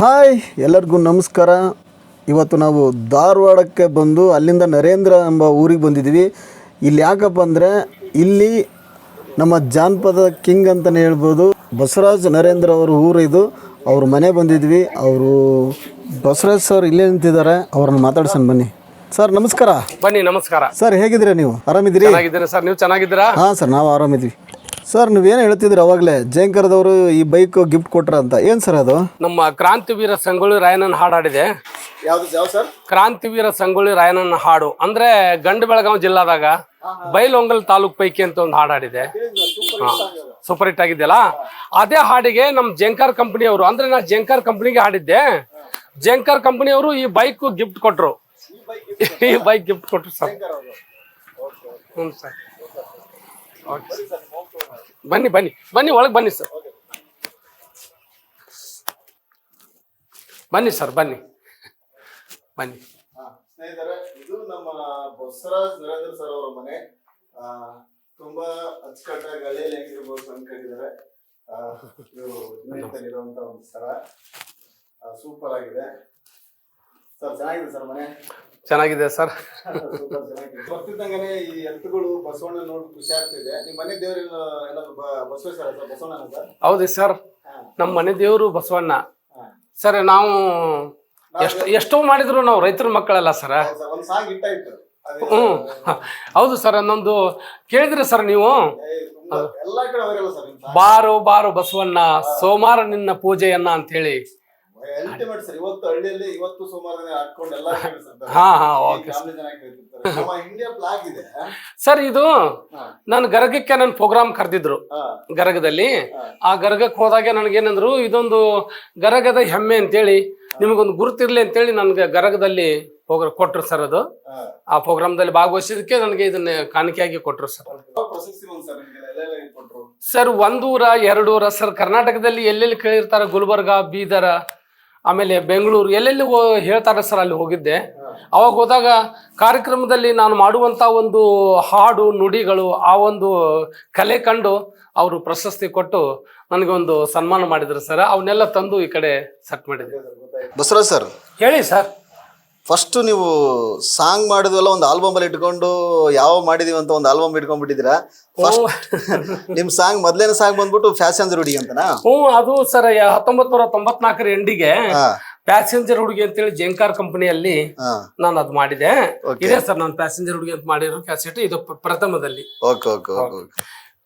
Hi ಎಲ್ಲರಿಗೂ ನಮಸ್ಕಾರ. ಇವತ್ತು ನಾವು ಧಾರವಾಡಕ್ಕೆ ಬಂದು ಅಲ್ಲಿಂದ ನರೇಂದ್ರ ಎಂಬ ಊರಿಗೆ ಬಂದಿದ್ದೀವಿ. ಇಲ್ಲಿ ಯಾಕಪ್ಪ ಅಂದರೆ ಇಲ್ಲಿ ನಮ್ಮ ಜಾನಪದ ಕಿಂಗ್ ಅಂತಲೇ ಹೇಳ್ಬೋದು ಬಸವರಾಜ್ ನರೇಂದ್ರ ಅವ್ರ ಊರು ಇದು. ಅವ್ರ ಮನೆ ಬಂದಿದ್ವಿ ಅವರು ಬಸವರಾಜ್ ಸರ್ ಇಲ್ಲೇ ನಿಂತಿದ್ದಾರೆ. ಅವ್ರನ್ನ ಮಾತಾಡ್ಸೋಣ ಬನ್ನಿ. ಸರ್ ನಮಸ್ಕಾರ. ಬನ್ನಿ ನಮಸ್ಕಾರ. ಸರ್ ಹೇಗಿದ್ದೀರಾ ನೀವು? ಆರಾಮಿದ್ದೀರಿ? ಸರ್? ನೀವು ಚೆನ್ನಾಗಿದ್ದೀರಾ? ಹಾಂ ಸರ್ ನಾವು ಆರಾಮಿದ್ವಿ ಸರ್ ನೀವೇನು ಹೇಳ್ತಿದ್ರಿ ಅವಾಗಲೇ? ಜಯಂಕರದವರು ಈ ಬೈಕ್ ಗಿಫ್ಟ್ ಕೊಟ್ರ ಅಂತ. ಏನು ಸರ್ ಅದು? ನಮ್ಮ ಕ್ರಾಂತಿವೀರ ಸಂಗೊಳ್ಳಿ ರಾಯಣ್ಣನ ಹಾಡು ಹಾಡಿದೆ. ಯಾವುದು ಯಾವ ಸರ್? ಕ್ರಾಂತಿವೀರ ಸಂಗೊಳ್ಳಿ ರಾಯಣ್ಣನ ಹಾಡು. ಅಂದ್ರೆ ಗಂಡು ಬೆಳಗಾವಿ ಜಿಲ್ಲಾದಾಗ ಬೈಲೊಂಗಲ್ ತಾಲೂಕ್ ಪೈಕಿ ಅಂತ ಒಂದು ಹಾಡು ಹಾಡಿದೆ. ಸೂಪರ್ ಹಿಟ್ ಆಗಿದೆಯಲ್ಲ? ಅದೇ ಹಾಡಿಗೆ ನಮ್ಮ ಕಂಪನಿ ಅವರು ಅಂದ್ರೆ ನಾ ಜಂಕರ್ ಕಂಪನಿಗೆ ಹಾಡಿದ್ದೆ. ಜಂಕರ್ ಕಂಪನಿಯವರು ಈ ಬೈಕ್ ಗಿಫ್ಟ್ ಕೊಟ್ರು. ಈ ಬೈಕ್ ಗಿಫ್ಟ್ ಕೊಟ್ರು ಸರ್. ಹ್ಞೂ ಸರ್. ಓಕೆ ಬನ್ನಿ ಬನ್ನಿ ಬನ್ನಿ, ಒಳಗೆ ಬನ್ನಿ ಸರ್. ಬನ್ನಿ ಸರ್, ಬನ್ನಿ. ಬನ್ನಿ. ಸ್ನೇಹಿತರೆ, ಇದು ನಮ್ಮ ಬಸವರಾಜ್ ನರೇಂದ್ರ ಸರ್ ಅವರ ಮನೆ. ತುಂಬಾ ಅಚ್ಚುಕಟ್ಟಾಗಿ ಹಳ್ಳಿಯಲ್ಲಿ ಹೆಂಗಿರ್ಬೋದು ಅನ್ಕೊಂಡಿದ್ದಾರೆ ಇರುವಂತ ಒಂದು ಸ್ಥಳ. ಸೂಪರ್ ಆಗಿದೆ. ಸರ್, ಚೆನ್ನಾಗಿದೆ ಸರ್ ಮನೆ? ಚೆನ್ನಾಗಿದೆ ಸರ್. ಸೂಪರ್ ಚೆನ್ನಾಗಿದೆ ಬರ್ತಿದ್ದಂಗೆ ಈ ಎತ್ತುಗಳು ಬಸವಣ್ಣ ನೋಡಿ ಖುಷಿ ಆಗ್ತಿದೆ. ನಿಮ್ಮ ಮನೆ ದೇವ್ರ ಏನಾದ್ರು ಬ- ಬಸವೇಶ್ವರ ಸರ್ ಬಸವಣ್ಣ ಸರ್? ಹೌದು ಸರ್. ನಮ್ಮ ಮನೆ ದೇವರು ಬಸವಣ್ಣ. ಸರ್ ನಾವು ಎಷ್ಟು ಎಷ್ಟೋ ಮಾಡಿದ್ರು ನಾವು ರೈತರ ಮಕ್ಕಳಲ್ಲ ಸರ್. ಹ್ಞೂ ಹೌದು ಸರ್ ನಮ್ದು ಕೇಳಿದ್ರಿ ಸರ್ ನೀವು? ಬಾರೋ ಬಾರೋ ಬಸವಣ್ಣ ಸೋಮವಾರ ನಿನ್ನ ಪೂಜೆಯನ್ನ ಅಂತ ಹೇಳಿ ಅಲ್ಟಿಮೇಟ್ ಸರ್ ಇವತ್ತು ಹಳ್ಳಿಯಲ್ಲಿ ಇವತ್ತು ಸೋಮವಾರ ದಿನ ಹಾಕೊಂಡು ಎಲ್ಲ ಕೇಳಿಸ್ತಾರೆ ಹಾ ಹಾ ಓಕೆ ಫ್ಯಾಮಿಲಿ ಜನ ಕೇಳ್ತಿರ್ತಾರೆ. ನಮ್ಮ ಇಂಡಿಯಾ ಫ್ಲಾಗ್ ಇದೆ. ಸರ್ ಇದು. ನಾನು ಗರಗಕ್ಕೆ ನನ್ನ ಪ್ರೋಗ್ರಾಮ್ ಕರೆದಿದ್ರು. ಗರಗದಲ್ಲಿ. ಆ ಗರಗಕ್ಕೆ ಹೋದಾಗ ನನಗೇನಂದ್ರು ಇದೊಂದು ಗರಗದ ಹೆಮ್ಮೆ ಅಂತೇಳಿ ನಿಮಗೊಂದು ಗುರುತಿರ್ಲಿ ಅಂತೇಳಿ ನನಗೆ ಗರಗದಲ್ಲಿ ಹೋಗ ಕೊಟ್ರು ಸರ್ ಅದು. ಆ ಆ ಪ್ರೋಗ್ರಾಮ್ದಲ್ಲಿ ಭಾಗವಹಿಸಿದಕ್ಕೆ ನನಗೆ ಇದನ್ನ ಕಾಣಿಕೆಯಾಗಿ ಕೊಟ್ರು ಸರ್. ಸರ್ ಒಂದೂರ ಎರಡೂರ ಸರ್ ಕರ್ನಾಟಕದಲ್ಲಿ ಎಲ್ಲೆಲ್ಲಿ ಕೇಳಿರ್ತಾರೆ ಗುಲ್ಬರ್ಗ ಬೀದರ ಆಮೇಲೆ ಬೆಂಗಳೂರು ಎಲ್ಲೆಲ್ಲಿ ಹೇಳ್ತಾರೆ ಸರ್ ಅಲ್ಲಿ ಹೋಗಿದ್ದೆ. ಅವಾಗ ಹೋದಾಗ ಕಾರ್ಯಕ್ರಮದಲ್ಲಿ ನಾನು ಮಾಡುವಂಥ ಒಂದು ಹಾಡು ನುಡಿಗಳು ಆ ಒಂದು ಕಲೆ ಕಂಡು ಅವರು ಪ್ರಶಸ್ತಿ ಕೊಟ್ಟು ನನಗೆ ಒಂದು ಸನ್ಮಾನ ಮಾಡಿದ್ರು ಸರ್. ಅವನ್ನೆಲ್ಲ ತಂದು ಈ ಕಡೆ ಸೆಟ್ ಮಾಡಿದ್ರು ಬಸವರಾಜ್ ಸರ್ ಹೇಳಿ ಸರ್. ಫಸ್ಟ್ ನೀವು ಸಾಂಗ್ ಮಾಡಿದ್ವಲ್ಲ ಒಂದು ಆಲ್ಬಮ್ ಅಲ್ಲಿ ಇಟ್ಕೊಂಡು ಯಾವ ಮಾಡಿದೀವಿ ಅಂತ ಒಂದು ಆಲ್ಬಮ್ ಇಟ್ಕೊಂಡ್ಬಿಟ್ಟಿದ್ದೀರಾ? ಫಸ್ಟ್ ನಿಮ್ ಸಾಂಗ್ ಮೊದ್ಲೇನ ಸಾಂಗ್ ಬಂದ್ಬಿಟ್ಟು ಫ್ಯಾಷನ್ ಹುಡುಗಿ ಅಂತನಾ? ಹ್ಮ್ ಅದು ಸರ್ ಹತ್ತೊಂಬತ್ ನೂರ ತೊಂಬತ್ನಾಲ್ಕರ ಎಂಡಿಗೆ ಪ್ಯಾಸೆಂಜರ್ ಹುಡುಗಿ ಅಂತೇಳಿ ಜಂಕಾರ್ ಕಂಪನಿಯಲ್ಲಿ ನಾನು ಅದು ಮಾಡಿದೆ. ಇದೆ ಸರ್ ನಾನು ಪ್ಯಾಸೆಂಜರ್ ಹುಡುಗಿ ಅಂತ ಮಾಡಿರೋ ಕ್ಯಾಸೆಟ್ ಇದು ಪ್ರಥಮದಲ್ಲಿ. ಓಕೆ ಓಕೆ ಓಕೆ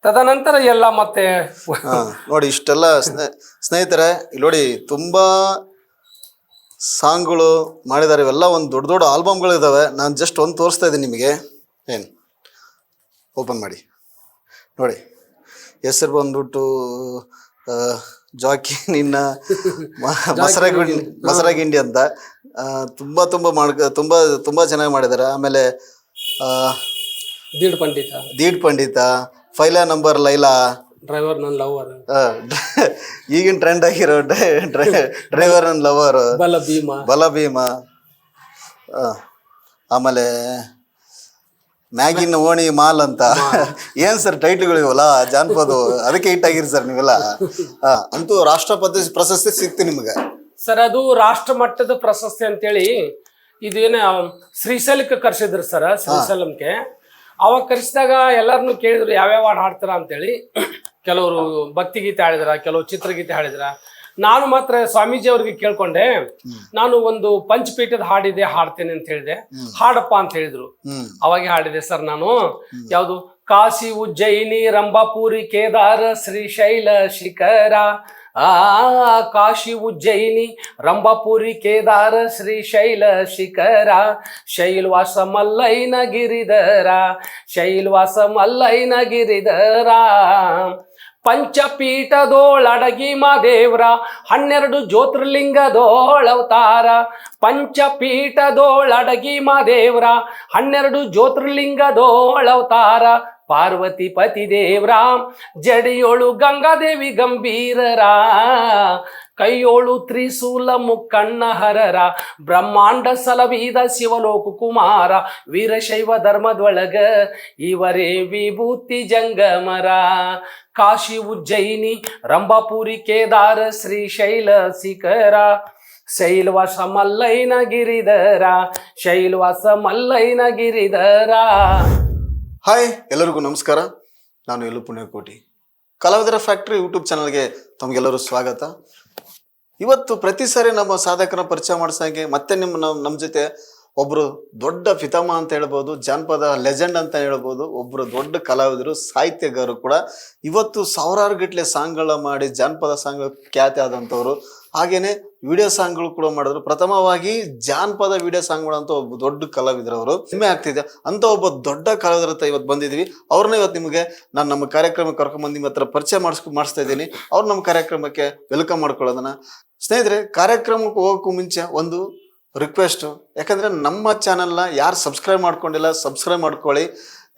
ತದನಂತರ ಎಲ್ಲ ಮತ್ತೆ ನೋಡಿ ಇಷ್ಟೆಲ್ಲ ಸ್ನೇ- ಸ್ನೇಹಿತರೆ ಇಲ್ಲಿ ನೋಡಿ ತುಂಬಾ ಸಾಂಗ್ಗಳು ಮಾಡಿದ್ದಾರೆ ಇವೆಲ್ಲ ಒಂದು ದೊಡ್ಡ ದೊಡ್ಡ ಆಲ್ಬಮ್ಗಳು ಇದ್ದಾವೆ ನಾನು ಜಸ್ಟ್ ಒಂದು ತೋರಿಸ್ತಾ ಇದ್ದೀನಿ ನಿಮಗೆ. ಏನು? ಓಪನ್ ಮಾಡಿ. ನೋಡಿ. ಹೆಸರು ಬಂದ್ಬಿಟ್ಟು ಜಾಕಿ ನಿನ್ನ ಮಸರ ಗುಂಡಿ ಮಸರ ಗಿಂಡಿ ಅಂತ. ತುಂಬ ತುಂಬ ತುಂಬ ತುಂಬ ತುಂಬಾ ಚೆನ್ನಾಗಿ ಮಾಡಿದ್ದಾರೆ. ಆಮೇಲೆ ದೀಡ್ ಪಂಡಿತ. ದೀಡ್ ಪಂಡಿತ ಫೈಲಾ ನಂಬರ್ ಲೈಲಾ. ಡ್ರೈವರ್ ನನ್ನ ಲವರ್ ಈಗಿನ ಟ್ರೆಂಡ್ ಆಗಿರೋ driver and lover Bala Bheema. Bala Bhima. ಆಮೇಲೆ ಮ್ಯಾಗಿನ ಓಣಿ ಮಾಲ್ ಅಂತ. ಏನ್ ಸರ್ ಟೈಟ್ಲ್ಗಳು ಇವಲ್ಲ? ಜಾನಪದ ಅದಕ್ಕೆ ಹಿಟ್ ಆಗಿರಿ ಸರ್ ನೀವೆಲ್ಲ. ಅಂತೂ ರಾಷ್ಟ್ರಪತಿ ಪ್ರಶಸ್ತಿ ಸಿಕ್ತಿ ನಿಮ್ಗೆ. ಸರ್ ಅದು ರಾಷ್ಟ್ರ ಮಟ್ಟದ ಪ್ರಶಸ್ತಿ ಅಂತೇಳಿ ಇದೇನ ಶ್ರೀಶೈಲಕ್ಕೆ ಕರ್ಸಿದ್ರು ಸರ್ ಶ್ರೀಶೈಲಂಗೆ. ಅವಾಗ ಕರ್ಸಿದಾಗ ಎಲ್ಲರನ್ನು ಕೇಳಿದ್ರು ಯಾವ್ಯಾವ ಹಾಡು ಹಾಡ್ತಾರ ಅಂತೇಳಿ. ಕೆಲವರು ಭಕ್ತಿಗೀತೆ ಹಾಡಿದ್ರ ಕೆಲವು ಚಿತ್ರಗೀತೆ ಹಾಡಿದ್ರ. ನಾನು ಮಾತ್ರ ಸ್ವಾಮೀಜಿ ಅವ್ರಿಗೆ ಕೇಳ್ಕೊಂಡೆ, ನಾನು ಒಂದು ಪಂಚಪೀಠದ ಹಾಡಿದೆ, ಹಾಡ್ತೇನೆ ಅಂತ ಹೇಳಿದೆ. ಹಾಡಪ್ಪ ಅಂತ ಹೇಳಿದ್ರು. ಅವಾಗ ಹಾಡಿದೆ, ಸರ್, ನಾನು ಯಾವುದು? ಕಾಶಿ ಉಜ್ಜಯಿನಿ ರಂಭಾಪುರಿ ಕೇದಾರ ಶ್ರೀಶೈಲ ಶಿಖರ. ಆ, ಕಾಶಿ ಉಜ್ಜಯಿನಿ ರಂಭಾಪುರಿ ಕೇದಾರ ಶ್ರೀಶೈಲ ಶಿಖರ. ಶೈಲ್ವಾಸ ಮಲ್ಲೈನ ಗಿರಿಧರ, ಶೈಲ್ವಾಸ ಮಲ್ಲೈನ ಗಿರಿಧರ. ಪಂಚಪೀಠದೋಳಡಗಿ ಮಾದೇವ್ರ ಹನ್ನೆರಡು ಜ್ಯೋತಿರ್ಲಿಂಗದೋಳವತಾರ ಪಂಚಪೀಠದೋಳಡಗಿ ಮಾದೇವ್ರ ಹನ್ನೆರಡು ಜ್ಯೋತಿರ್ಲಿಂಗದೋಳವತಾರ ಪಾರ್ವತಿ ಪತಿ ದೇವ್ರ ಜಡಿಯೋಳು ಗಂಗಾದೇವಿ ಗಂಭೀರರ. ಕೈಯೋಳು ತ್ರಿಶೂಲ ಮುಕ್ಕಣ್ಣ ಹರರ ಬ್ರಹ್ಮಾಂಡ ಸಲವೀದ ಶಿವಲೋಕ ಕುಮಾರ, ವೀರಶೈವ ಧರ್ಮದೊಳಗ ಇವರೇ ವಿಭೂತಿ ಜಂಗಮರ. ಕಾಶಿ ಉಜ್ಜಯಿನಿ, ರಂಭಾಪುರಿ ಕೇದಾರ, ಶ್ರೀ ಶೈಲ ಶಿಖರ ಶೈಲ್ವಾಸ ಮಲ್ಲೈನ ಗಿರಿಧರ, ಶೈಲ್ವಾಸ ಮಲ್ಲೈನ ಗಿರಿಧರ. ಹಾಯ್ ಎಲ್ಲರಿಗೂ ನಮಸ್ಕಾರ. ನಾನು ಎಲ್ಲು ಪುಣ್ಯಕೋಟಿ. ಕಲಾವಿದರ ಫ್ಯಾಕ್ಟ್ರಿ ಯೂಟ್ಯೂಬ್ ಚಾನಲ್ಗೆ ತಮಗೆಲ್ಲರೂ ಸ್ವಾಗತ. ಇವತ್ತು ಪ್ರತಿ ಸಾರಿ ನಮ್ಮ ಸಾಧಕನ ಪರಿಚಯ ಮಾಡಿಸಂಗೆ ಮತ್ತೆ ನಿಮ್ಮ ನಮ್ಮ ಜೊತೆ ಒಬ್ಬರು ದೊಡ್ಡ ಪಿತಾಮ ಅಂತ ಹೇಳ್ಬೋದು, ಜಾನಪದ ಲೆಜೆಂಡ್ ಅಂತ ಹೇಳ್ಬೋದು, ಒಬ್ರು ದೊಡ್ಡ ಕಲಾವಿದರು, ಸಾಹಿತ್ಯಗಾರರು ಕೂಡ ಇವತ್ತು ಸಾವಿರಾರು ಗಟ್ಟಲೆ ಸಾಂಗ್ಗಳ ಮಾಡಿ ಜಾನಪದ ಸಾಂಗ್ ಖ್ಯಾತಿ ಆದಂಥವ್ರು. ಹಾಗೇನೆ ವಿಡಿಯೋ ಸಾಂಗ್ಗಳು ಕೂಡ ಮಾಡಿದ್ರು. ಪ್ರಥಮವಾಗಿ ಜಾನಪದ ವಿಡಿಯೋ ಸಾಂಗ್ ಅಂತ ಒಬ್ಬ ದೊಡ್ಡ ಕಲಾವಿದರು ಅವರು ಹೆಮ್ಮೆ ಆಗ್ತಿದೆ. ಅಂತ ಒಬ್ಬ ದೊಡ್ಡ ಕಲಾವಿದರ ಹತ್ರ ಇವತ್ತು ಬಂದಿದ್ದೀವಿ. ಅವ್ರನ್ನ ಇವತ್ತು ನಿಮಗೆ ನಾನು ನಮ್ಮ ಕಾರ್ಯಕ್ರಮಕ್ಕೆ ಕರ್ಕೊಂಡ್ಬಂದು ನಿಮ್ಮ ಹತ್ರ ಪರಿಚಯ ಮಾಡಿಸ್ಕೊ, ಮಾಡಿಸ್ತಾ ಇದ್ದೀನಿ. ಅವ್ರು ನಮ್ಮ ಕಾರ್ಯಕ್ರಮಕ್ಕೆ ವೆಲ್ಕಮ್ ಮಾಡ್ಕೊಳ್ಳೋದನ್ನ. ಸ್ನೇಹಿತರೆ, ಕಾರ್ಯಕ್ರಮಕ್ಕೆ ಹೋಗೋಕ್ಕೂ ಮುಂಚೆ ಒಂದು ರಿಕ್ವೆಸ್ಟು. ಯಾಕಂದರೆ ನಮ್ಮ ಚಾನಲ್ನ ಯಾರು ಸಬ್ಸ್ಕ್ರೈಬ್ ಮಾಡ್ಕೊಂಡಿಲ್ಲ ಸಬ್ಸ್ಕ್ರೈಬ್ ಮಾಡ್ಕೊಳ್ಳಿ.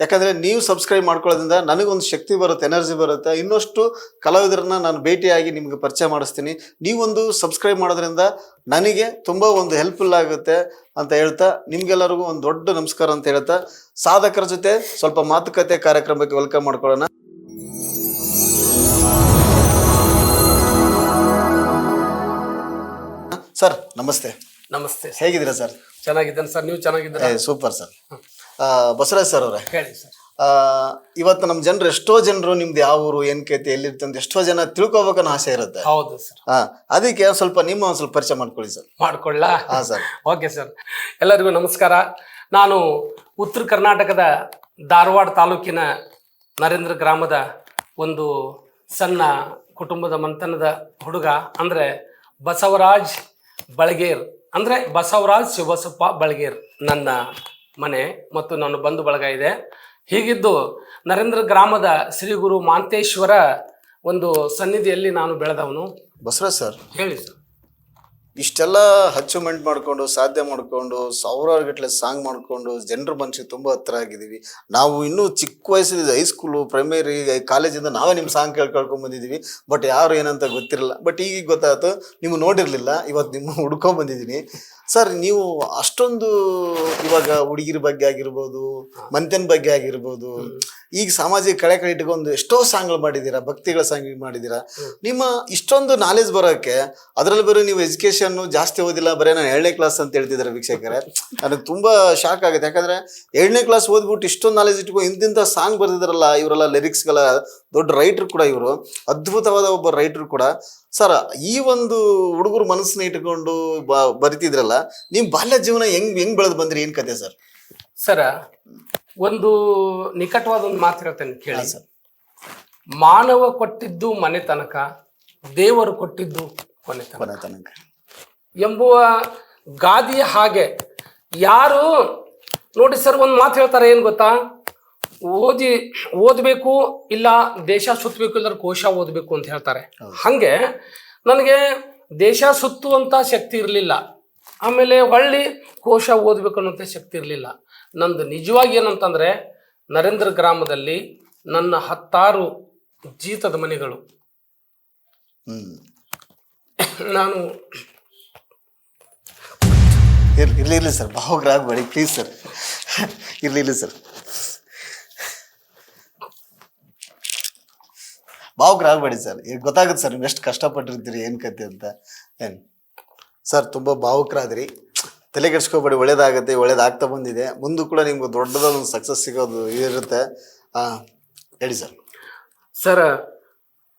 ಯಾಕಂದರೆ ನೀವು ಸಬ್ಸ್ಕ್ರೈಬ್ ಮಾಡ್ಕೊಳ್ಳೋದ್ರಿಂದ ನನಗೊಂದು ಶಕ್ತಿ ಬರುತ್ತೆ ಎನರ್ಜಿ ಬರುತ್ತೆ. ಇನ್ನಷ್ಟು ಕಲಾವಿದರನ್ನ ನಾನು ಭೇಟಿಯಾಗಿ ನಿಮಗೆ ಪರಿಚಯ ಮಾಡಿಸ್ತೀನಿ. ನೀವೊಂದು ಸಬ್ಸ್ಕ್ರೈಬ್ ಮಾಡೋದ್ರಿಂದ ನನಗೆ ತುಂಬ ಒಂದು ಹೆಲ್ಪ್ಫುಲ್ ಆಗುತ್ತೆ ಅಂತ ಹೇಳ್ತಾ ನಿಮ್ಗೆಲ್ಲರಿಗೂ ಒಂದು ದೊಡ್ಡ ನಮಸ್ಕಾರ ಅಂತ ಹೇಳ್ತಾ ಸಾಧಕರ ಜೊತೆ ಸ್ವಲ್ಪ ಮಾತುಕತೆ ಕಾರ್ಯಕ್ರಮಕ್ಕೆ ವೆಲ್ಕಮ್ ಮಾಡ್ಕೊಳ್ಳೋಣ. ಸರ್ ನಮಸ್ತೆ. ನಮಸ್ತೆ. ಹೇಗಿದ್ದೀರಾ ಸರ್? ಚೆನ್ನಾಗಿದ್ದೇನೆ ಸರ್. ನೀವು ಚೆನ್ನಾಗಿದ್ದೀರಾ? Super sir. ಬಸವರಾಜ್ ಸರ್ ಅವರೇ. ಹೇಳಿ ಸರ್. ಇವತ್ತು ನಮ್ಮ ಜನರು ಎಷ್ಟೋ ಜನರು ನಿಮ್ದು ಯಾವ ಊರು ಏನ್ ಕೇತಿ ಎಲ್ಲಿರ್ತಂತ ಅಂತ ಎಷ್ಟೋ ಜನ ತಿಳ್ಕೊಬೇಕನ್ನೋ ಆಸೆ ಇರುತ್ತೆ. ಹೌದು ಸರ್. ಹಾ ಅದಕ್ಕೆ ಸ್ವಲ್ಪ ನಿಮ್ಮ ಒಂದು ಸ್ವಲ್ಪ ಪರಿಚಯ ಮಾಡ್ಕೊಳ್ಳಿ ಸರ್. ಮಾಡ್ಕೊಳ್ಳ? ಹಾ ಸರ್. Okay sir. ಎಲ್ಲರಿಗೂ ನಮಸ್ಕಾರ. ನಾನು ಉತ್ತರ ಕರ್ನಾಟಕದ ಧಾರವಾಡ ತಾಲೂಕಿನ ನರೇಂದ್ರ ಗ್ರಾಮದ ಒಂದು ಸಣ್ಣ ಕುಟುಂಬದ ಮಂತನದ ಹುಡುಗ ಅಂದರೆ ಬಸವರಾಜ್ ಬಳಗೇರ್. ಅಂದರೆ ಬಸವರಾಜ್ ಶಿವಸಪ್ಪ ಬಳಗೇರ್ ನನ್ನ ಮನೆ ಮತ್ತು ನನ್ನ ಬಂಧು ಬಳಗ ಇದೆ. ಹೀಗಿದ್ದು ನರೇಂದ್ರ ಗ್ರಾಮದ ಶ್ರೀ ಗುರು ಮಾಂತೇಶ್ವರ ಒಂದು ಸನ್ನಿಧಿಯಲ್ಲಿ ನಾನು ಬೆಳೆದವನು. ಬಸವರಾಜ್ ಸರ್. ಹೇಳಿ ಸರ್. ಇಷ್ಟೆಲ್ಲ ಅಚೀವ್ಮೆಂಟ್ ಮಾಡ್ಕೊಂಡು ಸಾಧ್ಯ ಮಾಡ್ಕೊಂಡು ಸಾವಿರಾರು ಗಟ್ಟಲೆ ಸಾಂಗ್ ಮಾಡ್ಕೊಂಡು ಜನರ ಮನಸ್ಸಿಗೆ ತುಂಬ ಹತ್ರ ಆಗಿದ್ದೀವಿ. ನಾವು ಇನ್ನೂ ಚಿಕ್ಕ ವಯಸ್ಸಲ್ಲಿ ಹೈಸ್ಕೂಲು ಪ್ರೈಮರಿ ಕಾಲೇಜಿಂದ ನಾವೇ ನಿಮ್ಮ ಸಾಂಗ್ ಕೇಳಿ ಕೇಳ್ಕೊಂಡ್ ಬಂದಿದ್ದೀವಿ. ಬಟ್ ಯಾರು ಏನಂತ ಗೊತ್ತಿರಲಿಲ್ಲ ಬಟ್ ಈಗ ಗೊತ್ತಾಯ್ತು ನೀವು ನೋಡಿರಲಿಲ್ಲ. ಇವತ್ತು ನಿಮ್ಮ ಹುಡ್ಕೊಂಡ್ ಬಂದಿದ್ದೀನಿ. ಸರ್ ನೀವು ಅಷ್ಟೊಂದು ಇವಾಗ ಹುಡುಗಿರ ಬಗ್ಗೆ ಆಗಿರ್ಬೋದು ಮಂತ್ಯನ ಬಗ್ಗೆ ಆಗಿರ್ಬೋದು ಈಗ ಸಾಮಾಜಿಕ ಕಳೆ ಕಡೆ ಇಟ್ಕೊಂಡು ಎಷ್ಟೋ ಸಾಂಗ್ಗಳು ಮಾಡಿದ್ದೀರಾ ಭಕ್ತಿಗಳ ಸಾಂಗ್ ಮಾಡಿದ್ದೀರಾ. ನಿಮ್ಮ ಇಷ್ಟೊಂದು ನಾಲೆಜ್ ಬರೋಕ್ಕೆ ಅದರಲ್ಲಿ ಬರೋ ನೀವು ಎಜುಕೇಶನ್ ಜಾಸ್ತಿ ಓದಿಲ್ಲ ಬರೀ ನಾನು ಏಳನೇ ಕ್ಲಾಸ್ ಅಂತ ಹೇಳ್ತಿದ್ದಾರೆ ವೀಕ್ಷಕರೇ. ನನಗೆ ತುಂಬಾ ಶಾಕ್ ಆಗುತ್ತೆ. ಯಾಕಂದ್ರೆ ಏಳನೇ ಕ್ಲಾಸ್ ಓದ್ಬಿಟ್ಟು ಇಷ್ಟೊಂದು ನಾಲೆಜ್ ಇಟ್ಕೊ ಇಂತಿಂಥ ಸಾಂಗ್ ಬರ್ದಿದಾರಲ್ಲ ಇವರೆಲ್ಲ ಲಿರಿಕ್ಸ್ಗಳ ದೊಡ್ಡ ರೈಟರ್ ಕೂಡ ಇವರು ಅದ್ಭುತವಾದ ಒಬ್ಬ ರೈಟರ್ ಕೂಡ. ಸರ್ ಈ ಒಂದು ಹುಡುಗರು ಮನಸ್ಸನ್ನ ಇಟ್ಕೊಂಡು ಬ ಬರಿತಿದ್ರಲ್ಲ ನಿಮ್ಮ ಬಾಲ್ಯ ಜೀವನ ಹೆಂಗ್ ಹೆಂಗ್ ಬೆಳೆದು ಬಂದ್ರಿ? ಏನ್ ಕತೆ ಸರ್ ಸರ ಒಂದು ನಿಕಟವಾದ ಒಂದು ಮಾತು ಹೇಳ್ತೇನೆ ಕೇಳಿ ಸರ್ ಮಾನವ ಕೊಟ್ಟಿದ್ದು ಮನೆ ತನಕ ದೇವರು ಕೊಟ್ಟಿದ್ದು ಕೊನೆತನಕ. ಕೊನೆ ತನಕ ಎಂಬುವ ಗಾದಿ ಹಾಗೆ ಯಾರು ನೋಡಿ ಸರ್ ಒಂದು ಮಾತು ಹೇಳ್ತಾರೆ ಏನು ಗೊತ್ತಾ? ಓದಿ ಓದಬೇಕು ಇಲ್ಲ ದೇಶ ಸುತ್ತಬೇಕು ಇಲ್ಲ ಕೋಶ ಓದಬೇಕು ಅಂತ ಹೇಳ್ತಾರೆ. ಹಾಗೆ ನನಗೆ ದೇಶ ಸುತ್ತುವಂಥ ಶಕ್ತಿ ಇರಲಿಲ್ಲ. ಆಮೇಲೆ ಹೊಳ್ಳಿ ಕೋಶ ಓದಬೇಕು ಅನ್ನೋಂಥ ಶಕ್ತಿ ಇರಲಿಲ್ಲ. ನಂದು ನಿಜವಾಗಿ ಏನಂತಂದರೆ ನರೇಂದ್ರ ಗ್ರಾಮದಲ್ಲಿ ನನ್ನ ಹತ್ತಾರು ಜೀತದ ಮನೆಗಳು. ನಾನು ಇರ್ಲಿ ಇರ್ಲಿ ಸರ್. ಭಾವಗ್ರಾಗಬೇಡಿ ಪ್ಲೀಸ್ ಸರ್. ಇಲ್ಲ ಸರ್. ಸರ್ ಭಾವಗ್ರಾಗಬೇಡಿ ಸರ್. ಈಗ ಗೊತ್ತಾಗುತ್ತೆ ಸರ್ ನೀವು ಎಷ್ಟು ಕಷ್ಟಪಟ್ಟಿರ್ತೀರಿ, ಏನು ಕತೆ ಅಂತ? ಏನು? ಸರ್, ತುಂಬ ಭಾವುಕರಾದ್ರಿ ತಲೆ ಕೆಡ್ಸ್ಕೊಬೇಡಿ, ಒಳ್ಳೇದಾಗತ್ತೆ, ಒಳ್ಳೇದಾಗ್ತಾ ಬಂದಿದೆ. ಮುಂದೆ ಕೂಡ ನಿಮ್ಗೆ ದೊಡ್ಡದಾದ ಸಕ್ಸಸ್ ಸಿಗೋದು ಇರುತ್ತೆ. ಹೇಳಿ ಸರ್. ಸರ್,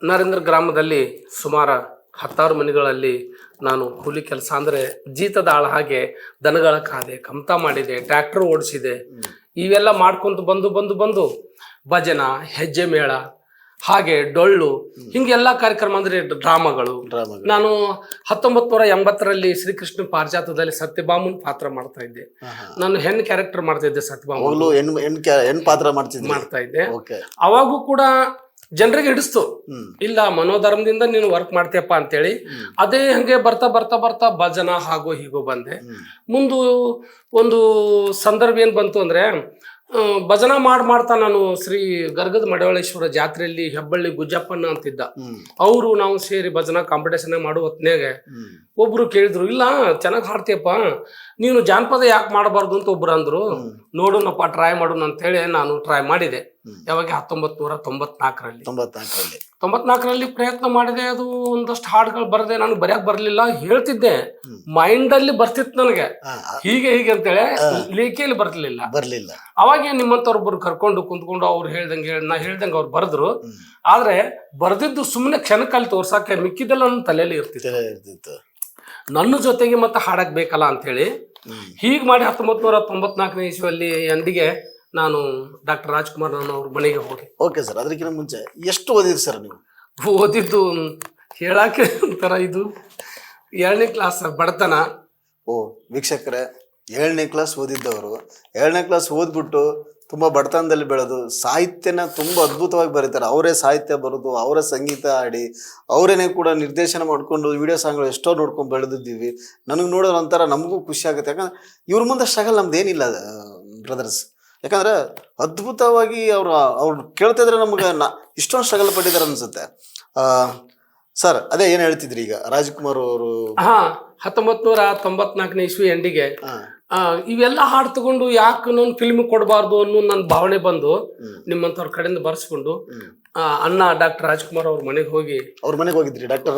ನರೇಂದ್ರ ಗ್ರಾಮದಲ್ಲಿ ಸುಮಾರು ಹತ್ತಾರು ಮನೆಗಳಲ್ಲಿ ನಾನು ಕೂಲಿ ಕೆಲಸ ಅಂದ್ರೆ ಜೀತದ ಆಳ ಹಾಗೆ ದನಗಳ ಕಾದೆ ಕಮತ ಮಾಡಿದೆ ಟ್ರ್ಯಾಕ್ಟರ್ ಓಡಿಸಿದೆ. ಇವೆಲ್ಲ ಮಾಡ್ಕೊಂತ ಬಂದು ಬಂದು ಬಂದು ಭಜನ ಹೆಜ್ಜೆ ಮೇಳ ಹಾಗೆ ಡೊಳ್ಳು ಹಿಂಗೆಲ್ಲ ಕಾರ್ಯಕ್ರಮ ಅಂದ್ರೆ ಡ್ರಾಮಾಗಳು. ನಾನು ಹತ್ತೊಂಬತ್ ನೂರ ಎಂಬತ್ತರಲ್ಲಿ ಶ್ರೀಕೃಷ್ಣ ಪಾರ್ಜಾತದಲ್ಲಿ ಸತ್ಯಭಾಮನ್ ಪಾತ್ರ ಮಾಡ್ತಾ ಇದ್ದೆ. ನಾನು ಹೆಣ್ಣು ಕ್ಯಾರೆಕ್ಟರ್ ಮಾಡ್ತಾ ಇದ್ದೆ ಸತ್ಯಭಾಮ ಮಾಡ್ತಾ ಇದ್ದೆ. ಅವಾಗೂ ಕೂಡ ಜನರಿಗೆ ಹಿಡಿಸ್ತು. ಇಲ್ಲ ಮನೋಧರ್ಮದಿಂದ ನೀನು ವರ್ಕ್ ಮಾಡ್ತೀಯಪ್ಪ ಅಂತೇಳಿ ಅದೇ ಹಂಗೆ ಬರ್ತಾ ಬರ್ತಾ ಬರ್ತಾ ಭಜನ ಹಾಗೋ ಹೀಗೋ ಬಂದೆ. ಮುಂದು ಒಂದು ಸಂದರ್ಭ ಏನ್ ಬಂತು ಅಂದ್ರೆ ಭಜನ ಮಾಡಿ ಮಾಡ್ತಾ ನಾನು ಶ್ರೀ ಗರ್ಗದ ಮಡವಳೇಶ್ವರ ಜಾತ್ರೆಯಲ್ಲಿ ಹೆಬ್ಬಳ್ಳಿ ಗುಜ್ಜಪ್ಪನ ಅಂತಿದ್ದ. ಅವರು ನಾವು ಸೇರಿ ಭಜನಾ ಕಾಂಪಿಟೇಷನ್ ಮಾಡೋ ಹೊತ್ನ್ಯಾಗ ಒಬ್ರು ಕೇಳಿದ್ರು ಇಲ್ಲ ಚೆನ್ನಾಗಿ ಹಾಡ್ತೀಯಪ್ಪ. ನೀನು ಜಾನಪದ ಯಾಕೆ ಮಾಡಬಾರ್ದು? ಅಂತ ಒಬ್ರು ಅಂದ್ರು. ನೋಡೋಣಪ್ಪ ಟ್ರೈ ಮಾಡೋಣ ಅಂತೇಳಿ ನಾನು ಟ್ರೈ ಮಾಡಿದೆ. ಯಾವಾಗ ಹತ್ತೊಂಬತ್ ನೂರ ತೊಂಬತ್ನಾಲ್ಕರಲ್ಲಿ. ತೊಂಬತ್ನಾಲ್ಕರಲ್ಲಿ. ತೊಂಬತ್ನಾಲ್ಕರಲ್ಲಿ ಪ್ರಯತ್ನ ಮಾಡಿದೆ ಅದು ಒಂದಷ್ಟು ಹಾಡುಗಳು ಬರದೆ ನಾನು ಬರೆಯಕ್ ಬರ್ಲಿಲ್ಲ ಹೇಳ್ತಿದ್ದೆ. ಮೈಂಡ್ ಅಲ್ಲಿ ಬರ್ತಿತ್ತು ನನಗೆ. ಹೀಗೆ ಹೀಗೆ ಅಂತೇಳಿ ಲೇಖಿಯಲ್ಲಿ ಬರ್ಲಿಲ್ಲ. ಬರ್ಲಿಲ್ಲ. ಅವಾಗ ನಿಮ್ಮಂತವ್ರೊಬ್ರು ಕರ್ಕೊಂಡು ಕುಂತ್ಕೊಂಡು ಅವ್ರು ಹೇಳ್ದಂಗೆ ಹೇಳ್- ನಾ ಹೇಳ್ದಂಗೆ ಅವ್ರು ಬರೆದ್ರು. ಆದ್ರೆ ಬರ್ದಿದ್ದು ಸುಮ್ಮನೆ ಕ್ಷಣಕಾಲ ತೋರ್ಸಕ್ಕೆ ಮಿಕ್ಕಿದ್ದೆಲ್ಲ ನನ್ನ ತಲೆಯಲ್ಲಿ ಇರ್ತಿತ್ತು. ನನ್ನ ಜೊತೆಗೆ ಮತ್ತೆ ಹಾಡಕ್ ಬೇಕಲ್ಲ ಅಂತ ಹೇಳಿ ಹೀಗೆ ಮಾಡಿ ಹತ್ತೊಂಬತ್ ನೂರ ತೊಂಬತ್ನಾಲ್ಕನೇ ಇಸ್ವಿಯಲ್ಲಿ ಎಂಡಿಗೆ ನಾನು ಡಾಕ್ಟರ್ ರಾಜ್ಕುಮಾರ್ ನಾನು ಅವ್ರ ಮನೆಗೆ ಹೋಗಿ ಓಕೆ ಸರ್ ಅದಕ್ಕಿಂತ ಮುಂಚೆ ಎಷ್ಟು ಓದಿದ್ರಿ ಸರ್ ನೀವು? ಓದಿದ್ದು ಹೇಳಕ್ಕೆ ಒಂಥರ ಇದು. ಏಳನೇ ಕ್ಲಾಸ್ ಬಡತನ. ಓ ವೀಕ್ಷಕರೇ ಏಳನೇ ಕ್ಲಾಸ್ ಓದಿದ್ದವರು. ಏಳನೇ ಕ್ಲಾಸ್ ಓದ್ಬಿಟ್ಟು ತುಂಬ ಬಡತನದಲ್ಲಿ ಬೆಳೆದು ಸಾಹಿತ್ಯನ ತುಂಬ ಅದ್ಭುತವಾಗಿ ಬರೀತಾರೆ. ಅವರೇ ಸಾಹಿತ್ಯ ಬರೆದು ಅವರೇ ಸಂಗೀತ ಆಡಿ ಅವರೇನೆ ಕೂಡ ನಿರ್ದೇಶನ ಮಾಡಿಕೊಂಡು ವಿಡಿಯೋ ಸಾಂಗ್ಗಳು ಎಷ್ಟೋ ನೋಡ್ಕೊಂಡು ಬೆಳೆದಿದ್ದೀವಿ. ನನಗೆ ನೋಡೋದು ಒಂಥರ ನಮಗೂ ಖುಷಿ ಆಗುತ್ತೆ. ಯಾಕಂದ್ರೆ ಇವ್ರ ಮುಂದೆ ಸ್ಟ್ರಗಲ್ ನಮ್ದು ಏನಿಲ್ಲ ಬ್ರದರ್ಸ್ ಯಾಕಂದ್ರೆ ಅದ್ಭುತವಾಗಿ ಅವರು ಅವ್ರು ಕೇಳ್ತಿದ್ರೆ ನಮ್ಗೆ ನಾ ಇಷ್ಟೊಂದು ಸ್ಟ್ರಗಲ್ ಪಟ್ಟಿದ್ದಾರೆ ಅನ್ಸುತ್ತೆ. ಸರ್ ಅದೇ ಏನು ಹೇಳ್ತಿದ್ರಿ ಈಗ? ರಾಜ್ಕುಮಾರ್ ಅವರು ಹಾ ಹತ್ತೊಂಬತ್ ನೂರ ತೊಂಬತ್ನಾಲ್ಕನೇ ಇಸ್ವಿ ಎಂಡಿಗೆ ಆ, ಇವೆಲ್ಲ ಹಾಡು ತಗೊಂಡು ಯಾಕೆ ನಾನು ಫಿಲ್ಮ್ ಕೊಡಬಾರ್ದು ಅನ್ನೋ ನನ್ನ ಭಾವನೆ ಬಂದು ನಿಮ್ಮಂತವ್ರ ನಿಮ್ಮಂಥವ್ರ ಕಡೆಯಿಂದ ಬರ್ಸ್ಕೊಂಡು ಆ, ಅಣ್ಣ ಡಾಕ್ಟರ್ ರಾಜ್ಕುಮಾರ್ ಅವ್ರ ಮನೆಗೆ ಹೋಗಿ. ಅವ್ರ ಮನೆಗೆ ಹೋಗಿದ್ರಿ ಡಾಕ್ಟರ್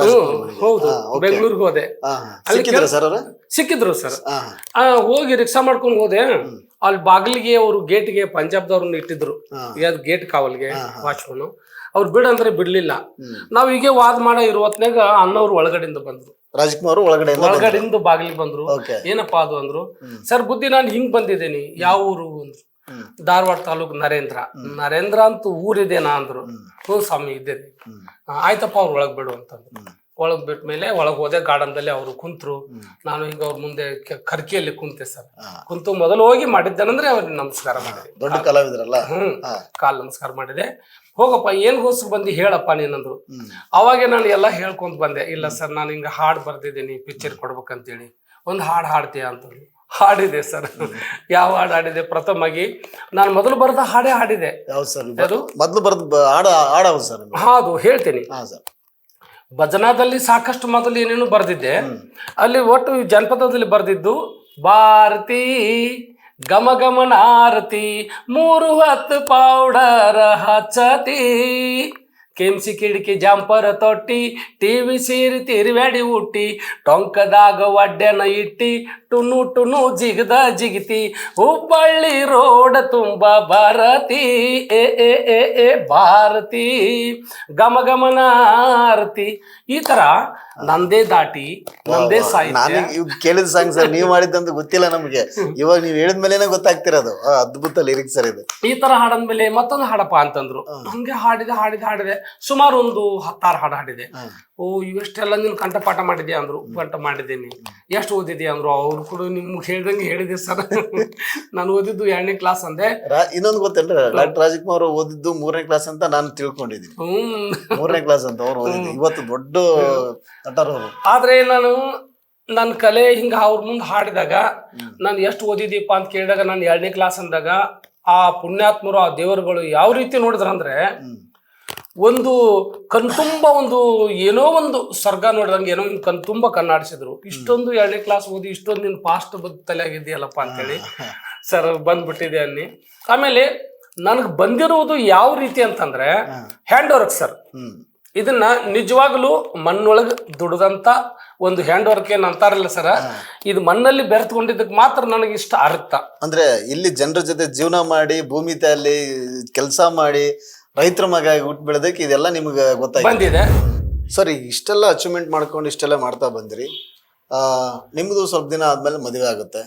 ಹೌದು ಬೆಂಗಳೂರಿಗೆ ಹೋದೆ. ಸಿಕ್ಕಿದ್ರ ಸರ್ ಅವ್ರ? ಸಿಕ್ಕಿದ್ರು ಸರ್. ಆ, ಹೋಗಿ ರಿಕ್ಷಾ ಮಾಡ್ಕೊಂಡು ಹೋದೆ. ಅಲ್ಲಿ ಬಾಗಿಲಿಗೆ ಅವರು ಗೇಟ್ಗೆ ಪಂಜಾಬ್ದವ್ರನ್ನ ಇಟ್ಟಿದ್ರು. ಗೇಟ್ ಕಾವಲ್ಗೆ ವಾಚ್ಮನ್ ಅವ್ರು ಬಿಡಂದ್ರೆ ಬಿಡ್ಲಿಲ್ಲ. ನಾವ್ ಹೀಗೆ ವಾದ ಮಾಡ ಇರೋ ಅನ್ನೋರು ಒಳಗಡೆಯಿಂದ ಬಂದ್ರು. ರಾಜ್ಕುಮಾರ್ ಒಳಗಡೆ ಒಳಗಡೆಯಿಂದ ಬಾಗಿಲಿಗೆ ಬಂದ್ರು. ಏನಪ್ಪಾ ಅದು ಅಂದ್ರು ಸರ್ ಬುದ್ಧಿ ನಾನು ಹಿಂಗ್ ಬಂದಿದ್ದೀನಿ. ಯಾವ ಊರು? ಅಂದ್ರು. ಧಾರವಾಡ ತಾಲೂಕು ನರೇಂದ್ರ. ನರೇಂದ್ರ ಅಂತ ಊರಿದೇನಾ ಅಂದ್ರು. ಹ್ಞೂ ಸ್ವಾಮಿ ಇದ್ದೇನೆ. ಆಯ್ತಪ್ಪ ಅವ್ರು ಒಳಗ್ ಬಿಡು ಅಂತಂದ್ರು. ಒಳಗ್ ಬಿಟ್ಟ ಮೇಲೆ ಒಳಗ್ ಹೋದೆ ಗಾರ್ಡನ್ ದಲ್ಲಿ ಅವರು ಕುಂತರು. ನಾನು ಹಿಂಗ ಅವ್ರ ಮುಂದೆ ಕರ್ಕಿಯಲ್ಲಿ ಕುಂತೆ ಸರ್. ಕುಂತು ಮೊದಲು ಹೋಗಿ ಮಾಡಿದ್ದೇನಂದ್ರೆ ಅವ್ರಿಗೆ ನಮಸ್ಕಾರ ಮಾಡಿದೆ. ದೊಡ್ಡ ಕಲಾವಿದ್ರಲ್ಲ ಹ್ಮ್. ಕಾಲ್ ನಮಸ್ಕಾರ ಮಾಡಿದೆ. ಹೋಗಪ್ಪ ಏನ್ ಗೋಸ್ಕರ ಬಂದು ಹೇಳಪ್ಪ ನೀನಂದ್ರು. ಅವಾಗೆ ನಾನು ಎಲ್ಲ ಹೇಳ್ಕೊಂತ ಬಂದೆ. ಇಲ್ಲ ಸರ್ ನಾನು ಹಿಂಗ ಹಾಡು ಬರ್ದಿದ್ದೀನಿ ಪಿಕ್ಚರ್ ಕೊಡ್ಬೇಕಂತೇಳಿ. ಒಂದು ಹಾಡು ಹಾಡ್ತೀಯ ಅಂತಂದ್ರು. ಹಾಡಿದೆ ಸರ್. ಯಾವ ಹಾಡು ಹಾಡಿದೆ? ಪ್ರಥಮವಾಗಿ ನಾನು ಮೊದಲು ಬರೆದ ಹಾಡೇ ಹಾಡಿದೆ. ಹೌದು ಸರ್? ಅದು? ಮೊದ್ಲು ಬರ್ದು ಹಾಡ ಆಡ ಸರ್ ಹೌದು ಹೇಳ್ತೀನಿ. ಭಜನಾದಲ್ಲಿ ಸಾಕಷ್ಟು ಮೊದಲು ಏನೇನು ಬರೆದಿದ್ದೆ. ಅಲ್ಲಿ ಒಟ್ಟು ಈ ಜನಪದದಲ್ಲಿ ಬರೆದಿದ್ದು ಭಾರತಿ ಗಮ ಗಮನಾರತಿ ಮೂರು ಹತ್ತು ಪೌಡರ ಹಚ್ಚತಿ. ಕೆಂಸಿ ಕಿಡಿಕಿ ಜಂಪರ್ ತೊಟ್ಟಿ ಟಿವಿ ಸೀರಿ ತಿರುವ್ಯಾಡಿ ಹುಟ್ಟಿ ಟೊಂಕದಾಗ ಒಡ್ಡೆನ ಇಟ್ಟಿ ಟುನು ಟುನು ಜಿಗದ ಜಿಗಿತಿ ಹುಬ್ಬಳ್ಳಿ ರೋಡ್ ತುಂಬ ಭಾರತಿ ಎ ಎ ಎ ಎ ಭಾರತಿ ಗಮ ಗಮನ ಆರತಿ. ಈ ತರ ನಂದೇ ದಾಟಿ ನಂದೇ ಸಾಹಿತ್ಯ. ನಾನು ಕೇಳಿದ ಸಾಂಗ್ ಸರ್ ನೀವು ಮಾಡಿದ್ದಂತ ಗೊತ್ತಿಲ್ಲ ನಮಗೆ. ಇವಾಗ ನೀವು ಹೇಳಿದ್ಮೇಲೆ ಗೊತ್ತಾಗ್ತಿರೋದು. ಅದ್ಭುತ ಲಿರಿಕ್ಸ್ ಸರ್ ಇದು. ಈ ತರ ಹಾಡಂದ್ಮೇಲೆ ಮತ್ತೊಂದು ಹಾಡಪ್ಪ ಅಂತಂದ್ರು. ಹಂಗೆ ಹಾಡಿದೆ ಹಾಡಿದೆ ಹಾಡಿದೆ. ಸುಮಾರು ಒಂದು ಹತ್ತಾರು ಹಾಡು ಹಾಡಿದೆ. ಓ ಇವೆಷ್ಟೆಲ್ಲ ನೀನು ಕಂಠಪಾಠ ಮಾಡಿದ್ಯಾ ಅಂದ್ರು? ಕಂಠ ಮಾಡಿದ್ದೀನಿ. ಎಷ್ಟು ಓದಿದ್ಯಾ ಅಂದ್ರು? ಅವ್ರು ಕೂಡ ನಿಮ್ಗೆ ಹೇಳ್ದಂಗೆ ಹೇಳಿದೆ ಸರ್. ನಾನು ಓದಿದ್ದು ಎರಡನೇ ಕ್ಲಾಸ್ ಅಂದೆ. ಇನ್ನೊಂದು ಗೊತ್ತೇನ್ರಿ? ಡಾಕ್ಟರ್ ರಾಜ್ಕುಮಾರ್ ಓದಿದ್ದು ಮೂರನೇ ಕ್ಲಾಸ್ ಅಂತ ನಾನು ತಿಳ್ಕೊಂಡಿದ್ದೀನಿ. ಹ್ಮ್. ಮೂರನೇ ಕ್ಲಾಸ್ ಅಂತ ಅವ್ರು ಓದಿದ್ದು. ಇವತ್ತು ದೊಡ್ಡ ಆದ್ರೆ ನಾನು ನನ್ನ ಕಲೆ ಹಿಂಗ ಅವ್ರ ಮುಂದೆ ಹಾಡಿದಾಗ ನಾನು ಎಷ್ಟು ಓದಿದೀಪ ಅಂತ ಕೇಳಿದಾಗ ನಾನು ಎರಡನೇ ಕ್ಲಾಸ್ ಅಂದಾಗ ಆ ಪುಣ್ಯಾತ್ಮರು ಆ ದೇವರುಗಳು ಯಾವ ರೀತಿ ನೋಡಿದ್ರಂದ್ರೆ ಒಂದು ಕಣ್ತುಂಬ ಒಂದು ಏನೋ ಒಂದು ಸ್ವರ್ಗ ನೋಡಿದಂಗೆ ಏನೋ ಒಂದು ಕಣ್ತುಂಬ ಕಣ್ಣಾಡಿಸಿದ್ರು. ಇಷ್ಟೊಂದು ಎರಡನೇ ಕ್ಲಾಸ್ ಓದಿ ಇಷ್ಟೊಂದು ನಿನ್ನ ಪಾಸ್ಟ್ ಬದ್ ತಲೆಯಾಗಿದೆಯಲ್ಲಪ್ಪ ಅಂತೇಳಿ ಸರ್ ಬಂದ್ಬಿಟ್ಟಿದೆ ಅನ್ನಿ ಆಮೇಲೆ ನನಗೆ ಬಂದಿರುವುದು ಯಾವ ರೀತಿ ಅಂತಂದ್ರೆ ಹ್ಯಾಂಡ್ ವರ್ಕ್ ಸರ್ ಇದನ್ನ ನಿಜವಾಗ್ಲೂ ಮಣ್ಣೊಳಗೆ ದುಡ್ದಂತ ಒಂದು ಹ್ಯಾಂಡ್ ವರ್ಕ್ ಏನ್ ಅಂತಾರಲ್ಲ ಸರ ಇದು ಮಣ್ಣಲ್ಲಿ ಬೆರೆತ್ಕೊಂಡಿದ್ದಕ್ಕೆ ಮಾತ್ರ ನನಗೆ ಇಷ್ಟ ಅರ್ಥ. ಅಂದ್ರೆ ಇಲ್ಲಿ ಜನರ ಜೊತೆ ಜೀವನ ಮಾಡಿ ಭೂಮಿ ತಾಯಲ್ಲಿ ಕೆಲಸ ಮಾಡಿ ರೈತರ ಮಗ ಹುಟ್ಟು ಬೆಳೆದಕ್ಕೆ ಇದೆಲ್ಲ ನಿಮ್ಗೆ ಗೊತ್ತಾಯ್ತು. ಬಂದಿದೆ. ಸರ್ ಈಗ ಇಷ್ಟೆಲ್ಲ ಅಚೀವ್ಮೆಂಟ್ ಮಾಡ್ಕೊಂಡು ಇಷ್ಟೆಲ್ಲ ಮಾಡ್ತಾ ಬಂದ್ರಿ. ಆ, ನಿಮ್ದು ಸ್ವಲ್ಪ ದಿನ ಆದ್ಮೇಲೆ ಮದುವೆ ಆಗುತ್ತೆ.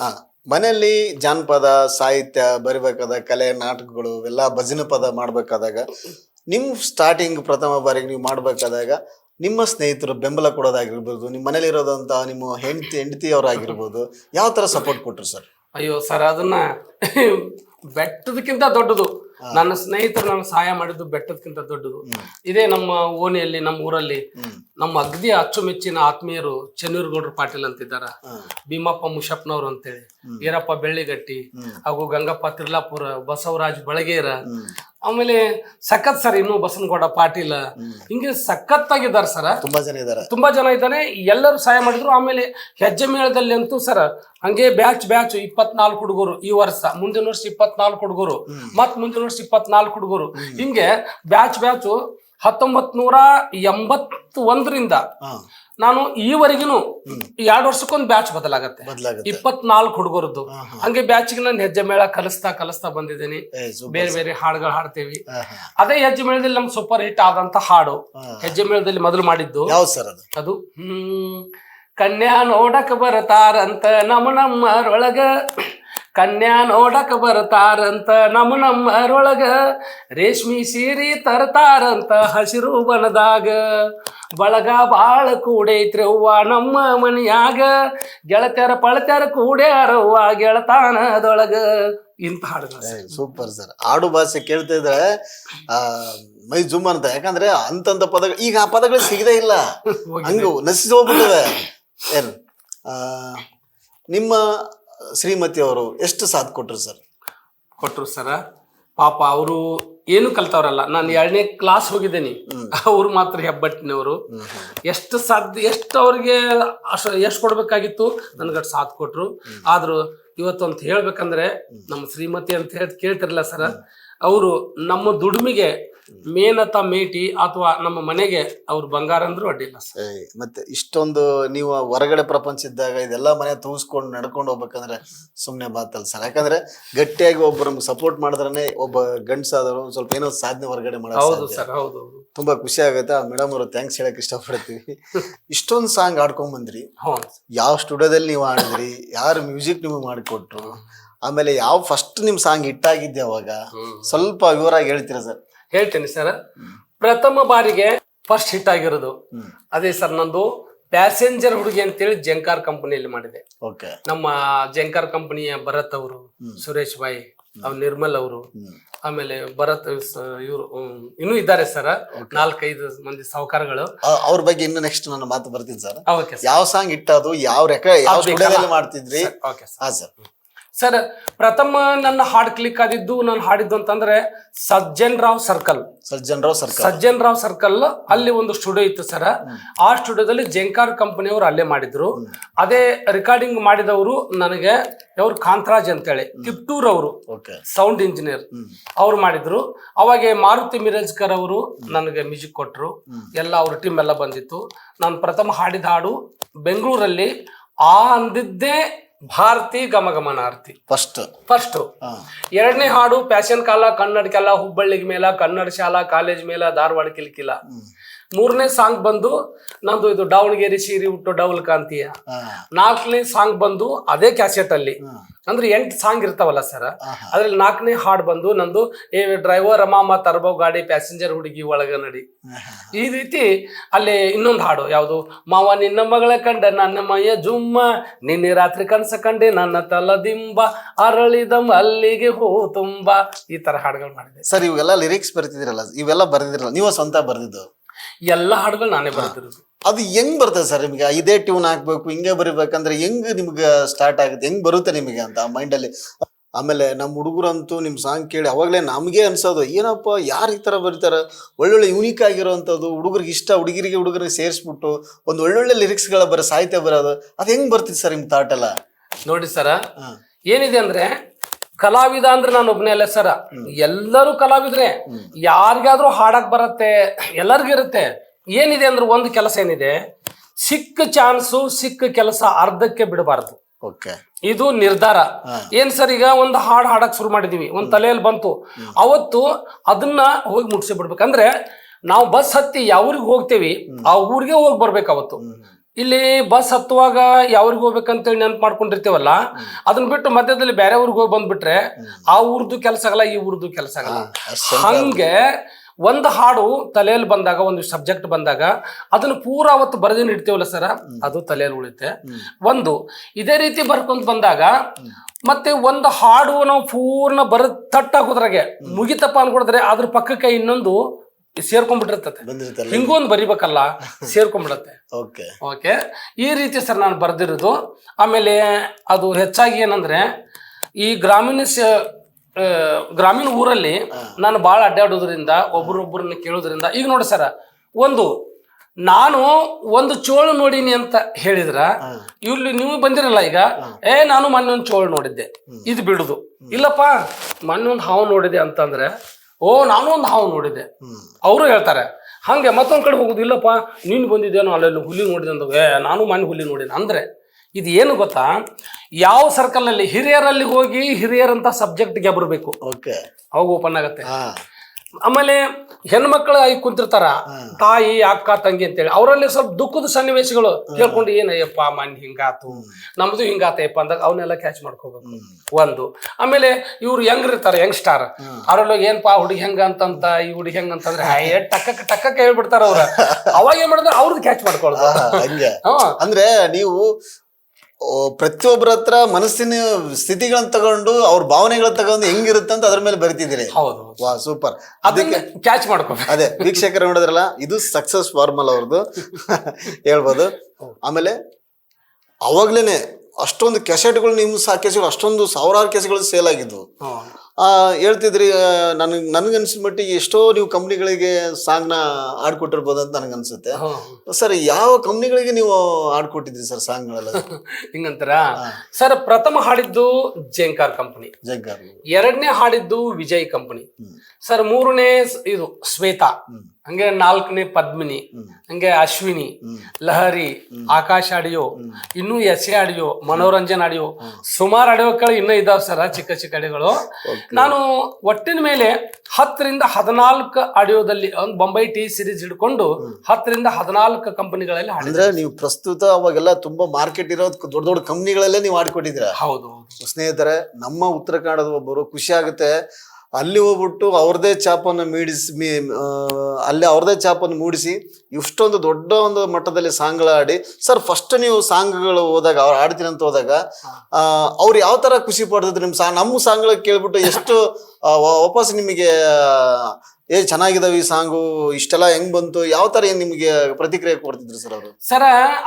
ಹಾ ಮನೆಯಲ್ಲಿ ಜಾನಪದ ಸಾಹಿತ್ಯ ಬರಿಬೇಕಾದ ಕಲೆ ನಾಟಕಗಳು ಎಲ್ಲ ಭಜನೆ ಪದ ಮಾಡ್ಬೇಕಾದಾಗ ನಿಮ್ ಸ್ಟಾರ್ಟಿಂಗ್ ಪ್ರಥಮ ಬಾರಿಗೆ ನೀವು ಮಾಡ್ಬೇಕಾದಾಗ ನಿಮ್ಮ ಸ್ನೇಹಿತರು ಬೆಂಬಲ ಕೊಡೋದಾಗಿರ್ಬೋದು ನಿಮ್ಮ ಮನೇಲಿ ಇರೋದಂತ ನಿಮ್ಮ ಹೆಂಡತಿ ಹೆಂಡತಿಯವರಾಗಿರ್ಬೋದು ಯಾವ ತರ ಸಪೋರ್ಟ್ ಕೊಟ್ರು ಸರ್? ಅಯ್ಯೋ ಸರ್ ಅದನ್ನ ಬೆಟ್ಟದಕ್ಕಿಂತ ದೊಡ್ಡದು. ನನ್ನ ಸ್ನೇಹಿತರು ನನಗೆ ಸಹಾಯ ಮಾಡಿದ್ದು ಬೆಟ್ಟದಕ್ಕಿಂತ ದೊಡ್ಡದು. ಇದೇ ನಮ್ಮ ಓಣಿಯಲ್ಲಿ ನಮ್ಮ ಊರಲ್ಲಿ ನಮ್ಮ ಅಗ್ದಿ ಅಚ್ಚುಮೆಚ್ಚಿನ ಆತ್ಮೀಯರು ಚೆನ್ನೂರುಗೌಡ್ರ ಪಾಟೀಲ್ ಅಂತಿದ್ದಾರ. ಭೀಮಪ್ಪ ಮುಷಪ್ನವ್ರು ಅಂತೇಳಿ. ಈರಪ್ಪ ಬೆಳ್ಳಿಗಟ್ಟಿ ಹಾಗೂ ಗಂಗಪ್ಪ ತಿರ್ಲಾಪುರ ಬಸವರಾಜ್ ಬಳಗೇರ. ಆಮೇಲೆ ಸಖತ್ ಸರ್ ಇನ್ನು ಬಸನಗೌಡ ಪಾಟೀಲ್. ಹಿಂಗೆ ಸಖತ್ತಾಗಿದ್ದಾರೆ ಸರ್. ತುಂಬಾ ಜನ ಇದ್ದಾರೆ. ತುಂಬಾ ಜನ ಇದ್ದಾನೆ ಎಲ್ಲರೂ ಸಹಾಯ ಮಾಡಿದ್ರು. ಆಮೇಲೆ ಹೆಜ್ಜೆ ಮೇಳದಲ್ಲಿ ಅಂತೂ ಸರ್ ಹಂಗೆ ಬ್ಯಾಚ್ ಬ್ಯಾಚ್ ಇಪ್ಪತ್ನಾಲ್ಕು ಹುಡುಗರು ಈ ವರ್ಷ. ಮುಂದಿನ ವರ್ಷ ಇಪ್ಪತ್ನಾಲ್ಕು ಹುಡುಗರು. ಮತ್ ಮುಂದಿನ ವರ್ಷ ಇಪ್ಪತ್ನಾಲ್ಕು ಹುಡುಗರು. ಹಿಂಗೆ ಬ್ಯಾಚ್ ಬ್ಯಾಚು ಹತ್ತೊಂಬತ್ ನೂರ ಎಂಬತ್ ಒಂದರಿಂದ ನಾನು ಈವರೆಗಿನೂ ಎರಡು ವರ್ಷಕ್ಕೊಂದು ಬ್ಯಾಚ್ ಬದಲಾಗತ್ತೆ. ಇಪ್ಪತ್ನಾಲ್ಕು ಹುಡುಗರದ್ದು. ಹಂಗೆ ಬ್ಯಾಚ್ಗೆ ನಾನು ಹೆಜ್ಜೆ ಮೇಳ ಕಲಿಸ್ತಾ ಕಲಿಸ್ತಾ ಬಂದಿದ್ದೀನಿ. ಬೇರೆ ಬೇರೆ ಹಾಡುಗಳು ಹಾಡ್ತೇವಿ. ಅದೇ ಹೆಜ್ಜೆ ಮೇಳದಲ್ಲಿ ನಮ್ ಸೂಪರ್ ಹಿಟ್ ಆದಂತ ಹಾಡು. ಹೆಜ್ಜೆ ಮೇಳದಲ್ಲಿ ಮೊದಲು ಮಾಡಿದ್ದು. ಅದು ಹ್ಮ್ ಕನ್ಯಾ ನೋಡಕ್ ಬರತಾರಂತ ನಮ್ಮ ನಮ್ಮರೊಳಗ. ಕನ್ಯಾ ನೋಡಕ್ ಬರ್ತಾರಂತ ನಮ್ಮ ನಮ್ಮರೊಳಗ ರೇಷ್ಮಿ ಸೀರೆ ತರ್ತಾರಂತ ಹಸಿರು ಬನದಾಗ ಬಳಗ ಬಾಳ ಕೂಡೈತ್ರಿ ಅವ್ವ ನಮ್ಮ ಮನೆಯಾಗ. ಗೆಳತ್ಯಾರ ಪಳತ್ಯಾರ ಕೂಡ್ಯಾರವ್ವ ಗೆಳತಾನದೊಳಗ ಇಂಥ ಹಾಡುಗಳು ಸೂಪರ್ ಸರ್ ಆಡು ಭಾಷೆ ಕೇಳ್ತಾ ಇದ್ರೆ ಮೈ ಜುಮ್ ಅಂತ. ಯಾಕಂದ್ರೆ ಅಂತಂತ ಪದಗಳು ಈಗ ಆ ಪದಗಳು ಸಿಗದೇ ಇಲ್ಲ. ಹಂಗು ನಶಿಸಿ ಹೋಗ್ಬಿಟ್ಟಿದೆ. ಏನು ನಿಮ್ಮ ಶ್ರೀಮತಿ ಅವರು ಎಷ್ಟು ಸಾಥ್ ಕೊಟ್ರು ಸರ್? ಕೊಟ್ರು ಸರ. ಪಾಪ ಅವರು ಏನು ಕಲ್ತವ್ರಲ್ಲ. ನಾನು ಎರಡನೇ ಕ್ಲಾಸ್ ಹೋಗಿದ್ದೇನೆ. ಅವ್ರು ಮಾತ್ರ ಹೆಬ್ಬಟ್ಟಿನವರು. ಎಷ್ಟು ಸಾಧ್ಯ ಎಷ್ಟು ಅವ್ರಿಗೆ ಅಷ್ಟು ಎಷ್ಟು ಕೊಡ್ಬೇಕಾಗಿತ್ತು ನನ್ಗಟ್ ಸಾಥ್ ಕೊಟ್ರು. ಆದ್ರೂ ಇವತ್ತು ಅಂತ ಹೇಳ್ಬೇಕಂದ್ರೆ ನಮ್ಮ ಶ್ರೀಮತಿ ಅಂತ ಹೇಳಿ ಕೇಳ್ತಿರಲ್ಲ ಸರ. ಅವರು ನಮ್ಮ ದುಡಿಮೆಗೆ ಮೇನತ ಮೇಟಿ ಅಥವಾ ನಮ್ಮ ಮನೆಗೆ ಅವ್ರು ಬಂಗಾರ ಅಂದ್ರೂ ಅಡ್ಡಿಲ್ಲ ಸರ್. ಮತ್ತೆ ಇಷ್ಟೊಂದು ನೀವು ಹೊರಗಡೆ ಪ್ರಪಂಚ ಇದ್ದಾಗ ಇದೆಲ್ಲ ಮನೆ ತೂಸ್ಕೊಂಡು ನಡ್ಕೊಂಡು ಹೋಗ್ಬೇಕಂದ್ರೆ ಸುಮ್ಮನೆ ಬಾತಲ್ಲ ಸರ್. ಯಾಕಂದ್ರೆ ಗಟ್ಟಿಯಾಗಿ ಒಬ್ಬರು ಸಪೋರ್ಟ್ ಮಾಡಿದ್ರೆ ಒಬ್ಬ ಗಂಡಸಾದವರು ಸ್ವಲ್ಪ ಏನೋ ಸಾಧನೆ ಹೊರಗಡೆ ಮಾಡೋದು ಹೌದು ಸರ್ ಹೌದು ಹೌದು. ತುಂಬಾ ಖುಷಿ ಆಗುತ್ತೆ. ಮೇಡಮ್ ಅವರು ಥ್ಯಾಂಕ್ಸ್ ಹೇಳಕ್ ಇಷ್ಟಪಡ್ತೀವಿ. ಇಷ್ಟೊಂದು ಸಾಂಗ್ ಆಡ್ಕೊಂಡ್ ಬಂದ್ರಿ. ಯಾವ ಸ್ಟುಡಿಯೋದಲ್ಲಿ ನೀವು ಆಡಿದ್ರಿ ಯಾರು ಮ್ಯೂಸಿಕ್ ನಿಮಗೆ ಮಾಡಿಕೊಟ್ರು ಆಮೇಲೆ ಯಾವ ಫಸ್ಟ್ ನಿಮ್ ಸಾಂಗ್ ಹಿಟ್ ಆಗಿದ್ದೆ ಅವಾಗ ಸ್ವಲ್ಪ ವಿವರಾಗಿ ಹೇಳ್ತೀರಾ ಸರ್? ಹೇಳ್ತೇನೆ ಸರ್ ಪ್ರಥಮ ಬಾರಿಗೆ ಫಸ್ಟ್ ಹಿಟ್ ಆಗಿರೋದು. ಅದೇ ಸರ್ ನಂದು ಪ್ಯಾಸೆಂಜರ್ ಹುಡುಗಿ ಅಂತೇಳಿ ಜಂಕಾರ್ ಕಂಪನಿಯಲ್ಲಿ ಮಾಡಿದೆ. ನಮ್ಮ ಜಂಕಾರ್ ಕಂಪನಿಯ ಭರತ್ ಅವರು ಸುರೇಶ್ ಬಾಯಿ ಅವ್ರ ನಿರ್ಮಲ್ ಅವರು. ಆಮೇಲೆ ಭರತ್ ಇವರು ಇನ್ನೂ ಇದ್ದಾರೆ ಸರ್ ನಾಲ್ಕೈದು ಮಂದಿ ಸಾಹುಕಾರಗಳು. ಅವ್ರ ಬಗ್ಗೆ ಇನ್ನು ನೆಕ್ಸ್ಟ್ ನಾನು ಮಾತು ಬರ್ತೀನಿ ಸರ್ ಯಾವ ಸಾಂಗ್ ಇಟ್ಟದು ಯಾವ ರೆಕ ಯಾವ ಮಾಡ್ತಿದ್ರಿ? ಓಕೆ ಸರ್ ಸರ್ ಪ್ರಥಮ ನನ್ನ ಹಾಡ್ ಕ್ಲಿಕ್ ಆದಿದ್ದು ನಾನು ಹಾಡಿದ್ದು ಅಂತಂದ್ರೆ Sajjan Rao circle. Sajjan Rao circle. Sajjan Rao circle ಅಲ್ಲಿ ಒಂದು ಸ್ಟುಡಿಯೋ ಇತ್ತು ಸರ್. ಆ ಸ್ಟುಡಿಯೋದಲ್ಲಿ ಜೆಂಕಾರ್ ಕಂಪನಿಯವರು ಅಲ್ಲೇ ಮಾಡಿದ್ರು. ಅದೇ ರೆಕಾರ್ಡಿಂಗ್ ಮಾಡಿದವರು ನನಗೆ ಅವ್ರು ಕಾಂತರಾಜ್ ಅಂತೇಳಿ ತಿಪ್ಟೂರ್ ಅವರು. ಸೌಂಡ್ ಇಂಜಿನಿಯರ್ ಅವ್ರು ಮಾಡಿದ್ರು. ಅವಾಗ ಮಾರುತಿ ಮಿರಜ್ಕರ್ ಅವರು ನನಗೆ ಮ್ಯೂಸಿಕ್ ಕೊಟ್ಟರು ಎಲ್ಲ ಅವ್ರ ಟೀಮ್ ಎಲ್ಲ ಬಂದಿತ್ತು. ನಾನು ಪ್ರಥಮ ಹಾಡಿದ ಹಾಡು ಬೆಂಗಳೂರಲ್ಲಿ ಆ ಅಂದಿದ್ದೇ ಭಾರತಿ ಗಮಗಮನಾರ್ತಿ. ಫಸ್ಟ್ ಫಸ್ಟ್ ಎರಡನೇ ಹಾಡು ಪ್ಯಾಶನ್ ಕಾಲ ಕನ್ನಡ ಕಾಲ ಹುಬ್ಬಳ್ಳಿಗೆ ಮೇಲ ಕನ್ನಡ ಶಾಲಾ ಕಾಲೇಜ್ ಮೇಲ ಧಾರವಾಡ ಕಿಲ್ಕಿಲ್ಲ ಮೂರನೇ ಸಾಂಗ್ ಬಂದು ನಂದು ಇದು ದಾವಣಗೆರೆ ಸೀರೆ ಹುಟ್ಟು ಡೌಲ್ ಕಾಂತಿಯ. ನಾಲ್ಕನೇ ಸಾಂಗ್ ಬಂದು ಅದೇ ಕ್ಯಾಸೆಟ್ ಅಲ್ಲಿ. ಅಂದ್ರೆ ಎಂಟು ಸಾಂಗ್ ಇರ್ತಾವಲ್ಲ ಸರ್ ಅದ್ರಲ್ಲಿ ನಾಲ್ಕನೇ ಹಾಡ್ ಬಂದು ನಂದು ಏ ಡ್ರೈವರ್ ಅಮ್ಮ ತರ್ಬೋ ಗಾಡಿ ಪ್ಯಾಸೆಂಜರ್ ಹುಡುಗಿ ಒಳಗ ನಡಿ. ಈ ರೀತಿ ಅಲ್ಲಿ ಇನ್ನೊಂದು ಹಾಡು ಯಾವುದು? ಮಾವ ನಿನ್ನ ಮಗಳ ಕಂಡ ನನ್ನ ಮೈಯ ಜುಮ್ಮ ನಿನ್ನೆ ರಾತ್ರಿ ಕನಸ ಕಂಡೆ ನನ್ನ ತಲದಿಂಬ ಅರಳಿದ ಮಲ್ಲಿಗೆ ಹೂ ತುಂಬಾ. ಈ ತರ ಹಾಡುಗಳು ಮಾಡಿದೆ. ಸರ್ ಇವೆಲ್ಲ ಲಿರಿಕ್ಸ್ ಬರ್ತಿದಿರಲ್ಲ ಇವೆಲ್ಲ ಬರ್ದಿದ್ರಲ್ಲ ನೀವು ಸ್ವಂತ ಬರ್ದಿದ್ದು? ಎಲ್ಲ ಹಾಡುಗಳು ನಾನೇ ಬರ್ತಿರೋದು ಅದು ಹೆಂಗ್ ಬರ್ತದೆ ಸರ್ ನಿಮಗೆ? ಇದೇ ಟ್ಯೂನ್ ಹಾಕ್ಬೇಕು ಹಿಂಗೆ ಬರಿಬೇಕಂದ್ರೆ ಹೆಂಗ್ ನಿಮ್ಗೆ ಸ್ಟಾರ್ಟ್ ಆಗುತ್ತೆ? ಹೆಂಗ್ ಬರುತ್ತೆ ನಿಮಗೆ ಅಂತ ಮೈಂಡ್ ಅಲ್ಲಿ? ಆಮೇಲೆ ನಮ್ಮ ಹುಡುಗರಂತೂ ನಿಮ್ಮ ಸಾಂಗ್ ಕೇಳಿ ಅವಾಗಲೇ ನಮಗೆ ಅನ್ಸೋದು ಏನಪ್ಪ ಯಾರು ಈ ತರ ಬರೀತಾರೆ? ಒಳ್ಳೊಳ್ಳೆ ಯೂನಿಕ್ ಆಗಿರೋವಂಥದ್ದು ಹುಡುಗರಿಗೆ ಇಷ್ಟ ಹುಡುಗರಿಗೆ ಹುಡುಗರಿಗೆ ಸೇರಿಸ್ಬಿಟ್ಟು ಒಂದು ಒಳ್ಳೊಳ್ಳೆ ಲಿರಿಕ್ಸ್ಗಳ ಬರೋ ಸಾಹಿತ್ಯ ಬರೋದು ಅದು ಹೆಂಗ್ ಬರ್ತಿತ್ತು ಸರ್ ನಿಮ್ಮ ಥಾಟ್ ಎಲ್ಲ? ನೋಡಿ ಸರ ಏನಿದೆ ಅಂದ್ರೆ ಕಲಾವಿದ ಅಂದ್ರೆ ನಾನು ಒಬ್ಬನೇ ಅಲ್ಲ ಸರ. ಎಲ್ಲರೂ ಕಲಾವಿದ್ರೆ ಯಾರಿಗಾದ್ರೂ ಹಾಡಕ್ ಬರತ್ತೆ ಎಲ್ಲರಿಗೂ ಇರುತ್ತೆ. ಏನಿದೆ ಅಂದ್ರೆ ಒಂದು ಕೆಲಸ ಏನಿದೆ? ಸಿಕ್ಕ ಚಾನ್ಸು ಸಿಕ್ಕ ಕೆಲಸ ಅರ್ಧಕ್ಕೆ ಬಿಡಬಾರದು. ಓಕೆ. ಇದು ನಿರ್ಧಾರ. ಏನ್ ಸರ್ ಈಗ ಒಂದು ಹಾಡು ಹಾಡಕ್ ಶುರು ಮಾಡಿದೀವಿ ಒಂದ್ ತಲೆಯಲ್ಲಿ ಬಂತು. ಅವತ್ತು ಅದನ್ನ ಹೋಗಿ ಮುಟ್ಸಿ ಬಿಡ್ಬೇಕಂದ್ರೆ ನಾವು ಬಸ್ ಹತ್ತಿ ಯಾವ್ರಿಗೆ ಹೋಗ್ತೇವಿ ಆ ಊರಿಗೆ ಹೋಗಿ ಬರ್ಬೇಕು ಅವತ್ತು. ಇಲ್ಲಿ ಬಸ್ ಹತ್ತುವಾಗ ಯಾವ್ರಿಗೆ ಹೋಗ್ಬೇಕಂತೇಳಿ ನೆನ್ಪು ಮಾಡ್ಕೊಂಡಿರ್ತೇವಲ್ಲ ಅದನ್ನ ಬಿಟ್ಟು ಮಧ್ಯದಲ್ಲಿ ಬೇರೆ ಊರಿಗೆ ಹೋಗಿ ಬಂದ್ಬಿಟ್ರೆ ಆ ಊರ್ದು ಕೆಲಸ ಆಗಲ್ಲ ಈ ಊರ್ದು ಕೆಲಸ ಆಗಲ್ಲ. ಹಂಗೆ ಒಂದು ಹಾಡು ತಲೆಯಲ್ಲಿ ಬಂದಾಗ ಒಂದು ಸಬ್ಜೆಕ್ಟ್ ಬಂದಾಗ ಅದನ್ನು ಪೂರ ಅವತ್ತು ಬರೆದಿನ ಇಡ್ತೀವಲ್ಲ ಸರ ಅದು ತಲೆಯಲ್ಲಿ ಉಳಿತೆ ಒಂದು ಇದೇ ರೀತಿ ಬರ್ಕೊಂತ ಬಂದಾಗ ಮತ್ತೆ ಒಂದು ಹಾಡು ನಾವು ಪೂರ್ಣ ಬರ ತಟ್ಟಾಕೋದ್ರಾಗೆ ಮುಗಿತಪ್ಪ ಅನ್ಕೊಡಿದ್ರೆ ಅದ್ರ ಪಕ್ಕಕ್ಕೆ ಇನ್ನೊಂದು ಸೇರ್ಕೊಂಡ್ಬಿಟ್ಟಿರ್ತತೆ ಹಿಂಗೂ ಒಂದು ಬರಿಬೇಕಲ್ಲ ಸೇರ್ಕೊಂಡ್ಬಿಡತ್ತೆ ಓಕೆ. ಓಕೆ? ಈ ರೀತಿ ಸರ್ ನಾನು ಬರೆದಿರೋದು. ಆಮೇಲೆ ಅದು ಹೆಚ್ಚಾಗಿ ಏನಂದ್ರೆ ಈ ಗ್ರಾಮೀಣ ಗ್ರಾಮೀಣ ಊರಲ್ಲಿ ನಾನು ಬಹಳ ಅಡ್ಡಾಡೋದ್ರಿಂದ ಒಬ್ರೊಬ್ಬರನ್ನ ಕೇಳೋದ್ರಿಂದ ಈಗ ನೋಡಿ ಸರ ಒಂದು ನಾನು ಒಂದು ಚೋಳು ನೋಡೀನಿ ಅಂತ ಹೇಳಿದ್ರ ಇಲ್ಲಿ ನೀವು ಬಂದಿರಲ್ಲ ಈಗ ಏ ನಾನು ಮೊನ್ನೆ ಒಂದು ಚೋಳು ನೋಡಿದ್ದೆ ಇದು ಬಿಡುದು. ಇಲ್ಲಪ್ಪ ಮೊನ್ನೆ ಒಂದು ಹಾವು ನೋಡಿದೆ ಅಂತಂದ್ರೆ ಓ ನಾನು ಒಂದು ಹಾವು ನೋಡಿದ್ದೆ. ಅವರು ಹೇಳ್ತಾರೆ ಹಂಗೆ ಮತ್ತೊಂದ್ ಕಡೆ ಹೋಗುದು ಇಲ್ಲಪ್ಪ ನೀನು ಬಂದಿದ್ದೇನೋ ಅಲ್ಲೆಲ್ಲ ಹುಲಿ ನೋಡಿದೆ ಅಂತ ಏ ನಾನು ಮೊನ್ನೆ ಹುಲಿ ನೋಡಿದೆ ಅಂದ್ರೆ ಇದು ಏನು ಗೊತ್ತಾ? ಯಾವ ಸರ್ಕಲ್ನಲ್ಲಿ ಹಿರಿಯರಲ್ಲಿ ಹೋಗಿ ಹಿರಿಯರಂತ ಸಬ್ಜೆಕ್ಟ್ಗೆ ಬರಬೇಕು. ಓಕೆ ಅವಾಗ ಓಪನ್ ಆಗತ್ತೆ. ಆಮೇಲೆ ಹೆಣ್ಮಕ್ಳು ಆಗಿ ಕುಂತಿರ್ತಾರ ತಾಯಿ ಅಕ್ಕ ತಂಗಿ ಅಂತೇಳಿ ಅವರಲ್ಲಿ ಸ್ವಲ್ಪ ದುಃಖದ ಸನ್ನಿವೇಶಗಳು ಕೇಳ್ಕೊಂಡು ಏನಯ್ಯಪ್ಪ ಮನ್ ಹಿಂಗಾತು ನಮ್ದು ಹಿಂಗಾತಯ್ಯಪ್ಪ ಅಂದಾಗ ಅವನ್ನೆಲ್ಲ ಕ್ಯಾಚ್ ಮಾಡ್ಕೋಬೇಕು. ಒಂದು. ಆಮೇಲೆ ಇವ್ರು ಹೆಂಗ್ ಯಂಗ್ಸ್ಟಾರ್ ಯಂಗ್ ಸ್ಟಾರ್ ಅವ್ರಲ್ಲಿ ಏನ್ಪಾ ಹುಡುಗಿ ಹೆಂಗ ಅಂತಂತ ಈ ಹುಡುಗಿ ಹೆಂಗ ಅಂತಂದ್ರೆ ಟಕ್ಕ ಟಕ್ಕಕ್ಕೆ ಟಕ್ಕಕ್ಕೆ ಹೇಳ್ಬಿಡ್ತಾರ ಅವ್ರ. ಅವಾಗ ಏನ್ ಮಾಡಿದ್ರೆ ಅವ್ರದ್ದು ಕ್ಯಾಚ್ ಮಾಡ್ಕೊಳ್ತಾರೆ ಅಂದ್ರೆ ನೀವು ಪ್ರತಿಯೊಬ್ಬರ ಹತ್ರ ಮನಸ್ಸಿನ ಸ್ಥಿತಿಗಳನ್ನ ತಗೊಂಡು ಅವ್ರ ಭಾವನೆಗಳನ್ನ ತಗೊಂಡು ಹೆಂಗಿರುತ್ತೆ ಅಂತ ಅದ್ರ ಮೇಲೆ ಬರಿತಿದ್ದೀರಿ. ಹೌದು ವಾ ಸೂಪರ್. ಅದಕ್ಕೆ ಕ್ಯಾಚ್ ಮಾಡ್ಕೊಂಡು ಅದೇ ವೀಕ್ಷಕರು ನೋಡಿದ್ರಲ್ಲ ಇದು ಸಕ್ಸಸ್ ಫಾರ್ಮಲ್ ಅವ್ರದ್ದು ಹೇಳ್ಬೋದು. ಆಮೇಲೆ ಅವಾಗ್ಲೇನೆ ಅಷ್ಟೊಂದು ಕೆಸೆಟ್ಗಳು ನಿಮ್ಮ ಸಾ ಕೆಸೆಗಳು ಅಷ್ಟೊಂದು ಸಾವಿರಾರು ಕೆಸೆಗಳು ಸೇಲ್ ಆಗಿದ್ವು. ಹೇಳ್ತಿದ್ರಿ ನನಗೆ ನನಗನ್ಸಿದ ಮಟ್ಟಿಗೆ ಎಷ್ಟೋ ನೀವು ಕಂಪ್ನಿಗಳಿಗೆ ಸಾಂಗ್ನ ಆಡ್ಕೊಟ್ಟಿರ್ಬೋದು ಅಂತ ನನಗೆ ಅನ್ಸುತ್ತೆ. ಸರ್ ಯಾವ ಕಂಪ್ನಿಗಳಿಗೆ ನೀವು ಆಡ್ಕೊಟ್ಟಿದ್ರಿ ಸರ್ ಸಾಂಗ್ಗಳೆಲ್ಲ? ಹಿಂಗಂತಾರ? ಸರ್ ಪ್ರಥಮ ಹಾಡಿದ್ದು ಜೇಂಕಾರ್ ಕಂಪನಿ. ಜೆಂಕಾರ್ ಎರಡನೇ ಹಾಡಿದ್ದು ವಿಜಯ್ ಕಂಪನಿ. ಸರ್ ಮೂರನೇ ಇದು ಶ್ವೇತಾ. ಹಂಗೆ ನಾಲ್ಕನೇ ಪದ್ಮಿನಿ ಹಂಗೆ ಅಶ್ವಿನಿ ಲಹರಿ ಆಕಾಶ ಆಡಿಯೋ ಇನ್ನು S A audio Manoranjan audio ಸುಮಾರು ಆಡಿಯೋಗಳು ಇನ್ನೂ ಇದಾವೆ ಸರ್ ಚಿಕ್ಕ ಚಿಕ್ಕ ಅಡಿಗಳು ನಾನು ಒಟ್ಟಿನ ಮೇಲೆ ಹತ್ತರಿಂದ ಹದಿನಾಲ್ಕು ಆಡಿಯೋದಲ್ಲಿ ಒಂದು ಬೊಂಬೈ ಟಿ ಸಿರೀಸ್ ಹಿಡ್ಕೊಂಡು ಹತ್ತರಿಂದ ಹದಿನಾಲ್ಕು ಕಂಪನಿಗಳಲ್ಲಿ ಅಂದ್ರೆ ನೀವು ಪ್ರಸ್ತುತ ಅವಾಗೆಲ್ಲ ತುಂಬಾ ಮಾರ್ಕೆಟ್ ಇರೋ ದೊಡ್ಡ ದೊಡ್ಡ ಕಂಪ್ನಿಗಳಲ್ಲೇ ನೀವು ಆಡ್ಕೊಟ್ಟಿದ್ದೀರಾ ಹೌದು. ಸ್ನೇಹಿತರೆ ನಮ್ಮ ಉತ್ತರ ಕನ್ನಡದ ಒಬ್ಬರು ಖುಷಿ ಆಗುತ್ತೆ. ಅಲ್ಲಿ ಹೋಗ್ಬಿಟ್ಟು ಅವ್ರದೇ ಚಾಪನ್ನು ಮೀಡಿಸಿ ಮೀ ಅಲ್ಲಿ ಅವ್ರದೇ ಚಾಪನ್ನು ಮೂಡಿಸಿ ಇಷ್ಟೊಂದು ದೊಡ್ಡ ಒಂದು ಮಟ್ಟದಲ್ಲಿ ಸಾಂಗ್ಗಳು ಆಡಿ ಸರ್ ಫಸ್ಟ್ ನೀವು ಸಾಂಗ್ಗಳು ಹೋದಾಗ ಅವ್ರು ಆಡ್ತೀನಿ ಅಂತ ಹೋದಾಗ ಅವ್ರು ಯಾವ ಥರ ಖುಷಿ ಪಡ್ತಿದ್ರು ನಿಮ್ಮ ಸಾ ನಮ್ಮ ಸಾಂಗ್ಗಳ ಕೇಳ್ಬಿಟ್ಟು ಎಷ್ಟು ವಾಪಸ್ ನಿಮಗೆ ಏ ಚೆನ್ನಾಗಿದಾವೆ ಈ ಸಾಂಗು ಇಷ್ಟೆಲ್ಲ ಹೆಂಗ್ ಬಂತು? ಯಾವ ಏನ್ ನಿಮಗೆ ಪ್ರತಿಕ್ರಿಯೆ ಕೊಡ್ತಿದ್ರು ಸರ್ ಅವರು? ಸರ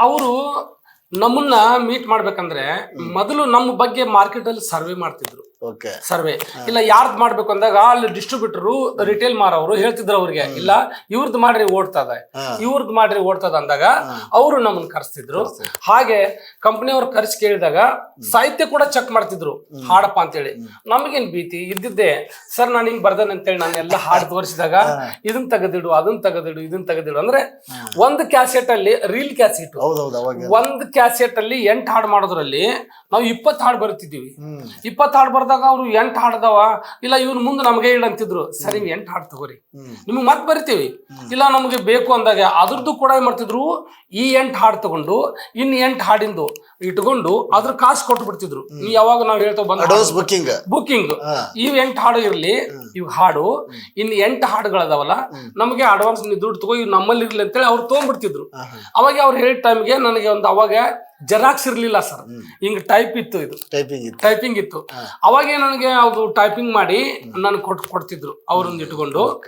ಅವರು ನಮ್ಮನ್ನ ಮೀಟ್ ಮಾಡ್ಬೇಕಂದ್ರೆ ಮೊದಲು ನಮ್ಮ ಬಗ್ಗೆ ಮಾರ್ಕೆಟ್ ಅಲ್ಲಿ ಸರ್ವೆ ಮಾಡ್ತಿದ್ರು. ಸರ್ವೆ. ಇಲ್ಲ ಯಾರ್ದು ಮಾಡ್ಬೇಕು ಅಂದಾಗ ಅಲ್ಲಿ ಡಿಸ್ಟ್ರಿಬ್ಯೂಟರ್ ರಿಟೇಲ್ ಮಾರೋರು ಹೇಳ್ತಿದ್ರು ಅವ್ರಿಗೆ. ಇಲ್ಲ ಇವ್ರದ್ ಮಾಡ್ರಿ ಓಡ್ತದ. ಇವ್ರದ್ ಮಾಡ್ರಿ ಓಡ್ತದ ಅಂದಾಗ ಅವರು ನಮ್ಮನ್ನ ಕರೆಸ್ತಿದ್ರು. ಹಾಗೆ ಕಂಪನಿಯವ್ರ ಖರ್ಚು ಕೇಳಿದಾಗ ಸಾಹಿತ್ಯ ಕೂಡ ಚೆಕ್ ಮಾಡ್ತಿದ್ರು. ಹಾಡಪ್ಪ ಅಂತೇಳಿ. ನಮಗೇನ್ ಭೀತಿ? ಇದ್ದಿದ್ದೆ ಸರ್ ನಾನು ಹಿಂಗ್ ಬರ್ದೇನೆ ಅಂತೇಳಿ ನಾನು ಎಲ್ಲ ಹಾಡು ತೋರಿಸಿದಾಗ ಇದನ್ ತೆಗೆದಿಡು ಅದನ್ನ ತೆಗೆದಿಡು ಇದನ್ನ ತೆಗೆದಿಡು. ಅಂದ್ರೆ ಒಂದು ಕ್ಯಾಸೆಟ್ ಅಲ್ಲಿ ರೀಲ್ ಕ್ಯಾಸೆಟ್ ಒಂದ್ ಕ್ಯಾಸೆಟ್ ಅಲ್ಲಿ ಎಂಟ್ ಹಾಡು ಮಾಡೋದ್ರಲ್ಲಿ ನಾವು ಇಪ್ಪತ್ತು ಹಾಡು ಬರ್ತಿದ್ದೀವಿ ಇಪ್ಪತ್ ಇಪ್ಪತ್ತು ಹಾಡು ಬರ್ದಾಗ ಅವ್ರು ಎಂಟು ಹಾಡ್ದವ? ಇಲ್ಲ ಇವ್ರು ಮುಂದೆ ನಮಗೆ ಹೇಳಿ ಅಂತಿದ್ರು. ಸರಿ ನೀವು ಎಂಟು ಹಾಡ್ ತಗೋರಿ. ನಿಮ್ಗೆ ಮತ್ತೆ ಬರಿತೀವಿ. ಇಲ್ಲ ನಮಗೆ ಬೇಕು ಅಂದಾಗ ಅದ್ರದ್ದು ಕೂಡ ಏನ್ ಮಾಡ್ತಿದ್ರು ಈ ಎಂಟು ಹಾಡು ತಗೊಂಡು ಇನ್ನು ಎಂಟು ಹಾಡಿಂದು ಇಟ್ಕೊಂಡು ಅದ್ರ ಕಾಸು ಕೊಟ್ಟು ಬಿಡ್ತಿದ್ರು ನೀವು ಯಾವಾಗ ನಾವು ಹೇಳ್ತೇವೆ ಬಂದ ಬುಕ್ಕಿಂಗ್ ಬುಕ್ಕಿಂಗ್ ಇವ್ ಎಂಟು ಹಾಡು ಇರ್ಲಿ ಇವ್ ಹಾಡು ಇನ್ನು ಎಂಟು ಹಾಡುಗಳದಾವಲ್ಲ ನಮಗೆ ಅಡ್ವಾನ್ಸ್ ನೀವು ದುಡ್ಡು ತಗೋ ಇವ್ ನಮ್ಮಲ್ಲಿ ಇರ್ಲಿ ಅಂತೇಳಿ ಅವ್ರು ತೊಗೊಂಡ್ಬಿಡ್ತಿದ್ರು. ಅವಾಗ ಅವ್ರು ಹೇಳಿದ ಟೈಮ್ಗೆ ನನಗೆ ಒಂದು ಅವಾಗ ಜೆರಾಕ್ಸ್ ಇರ್ಲಿಲ್ಲ ಸರ್. ಹಿಂಗ್ ಟೈಪ್ ಇತ್ತು ಇದು. ಟೈಪಿಂಗ್ ಇತ್ತು. ಟೈಪಿಂಗ್ ಇತ್ತು. ಅವಾಗೇ ನನಗೆ ಅದು ಟೈಪಿಂಗ್ ಮಾಡಿ ನನಗೆ ಕೊಟ್ ಕೊಡ್ತಿದ್ರು ಅವ್ರನ್ನ ಇಟ್ಕೊಂಡು.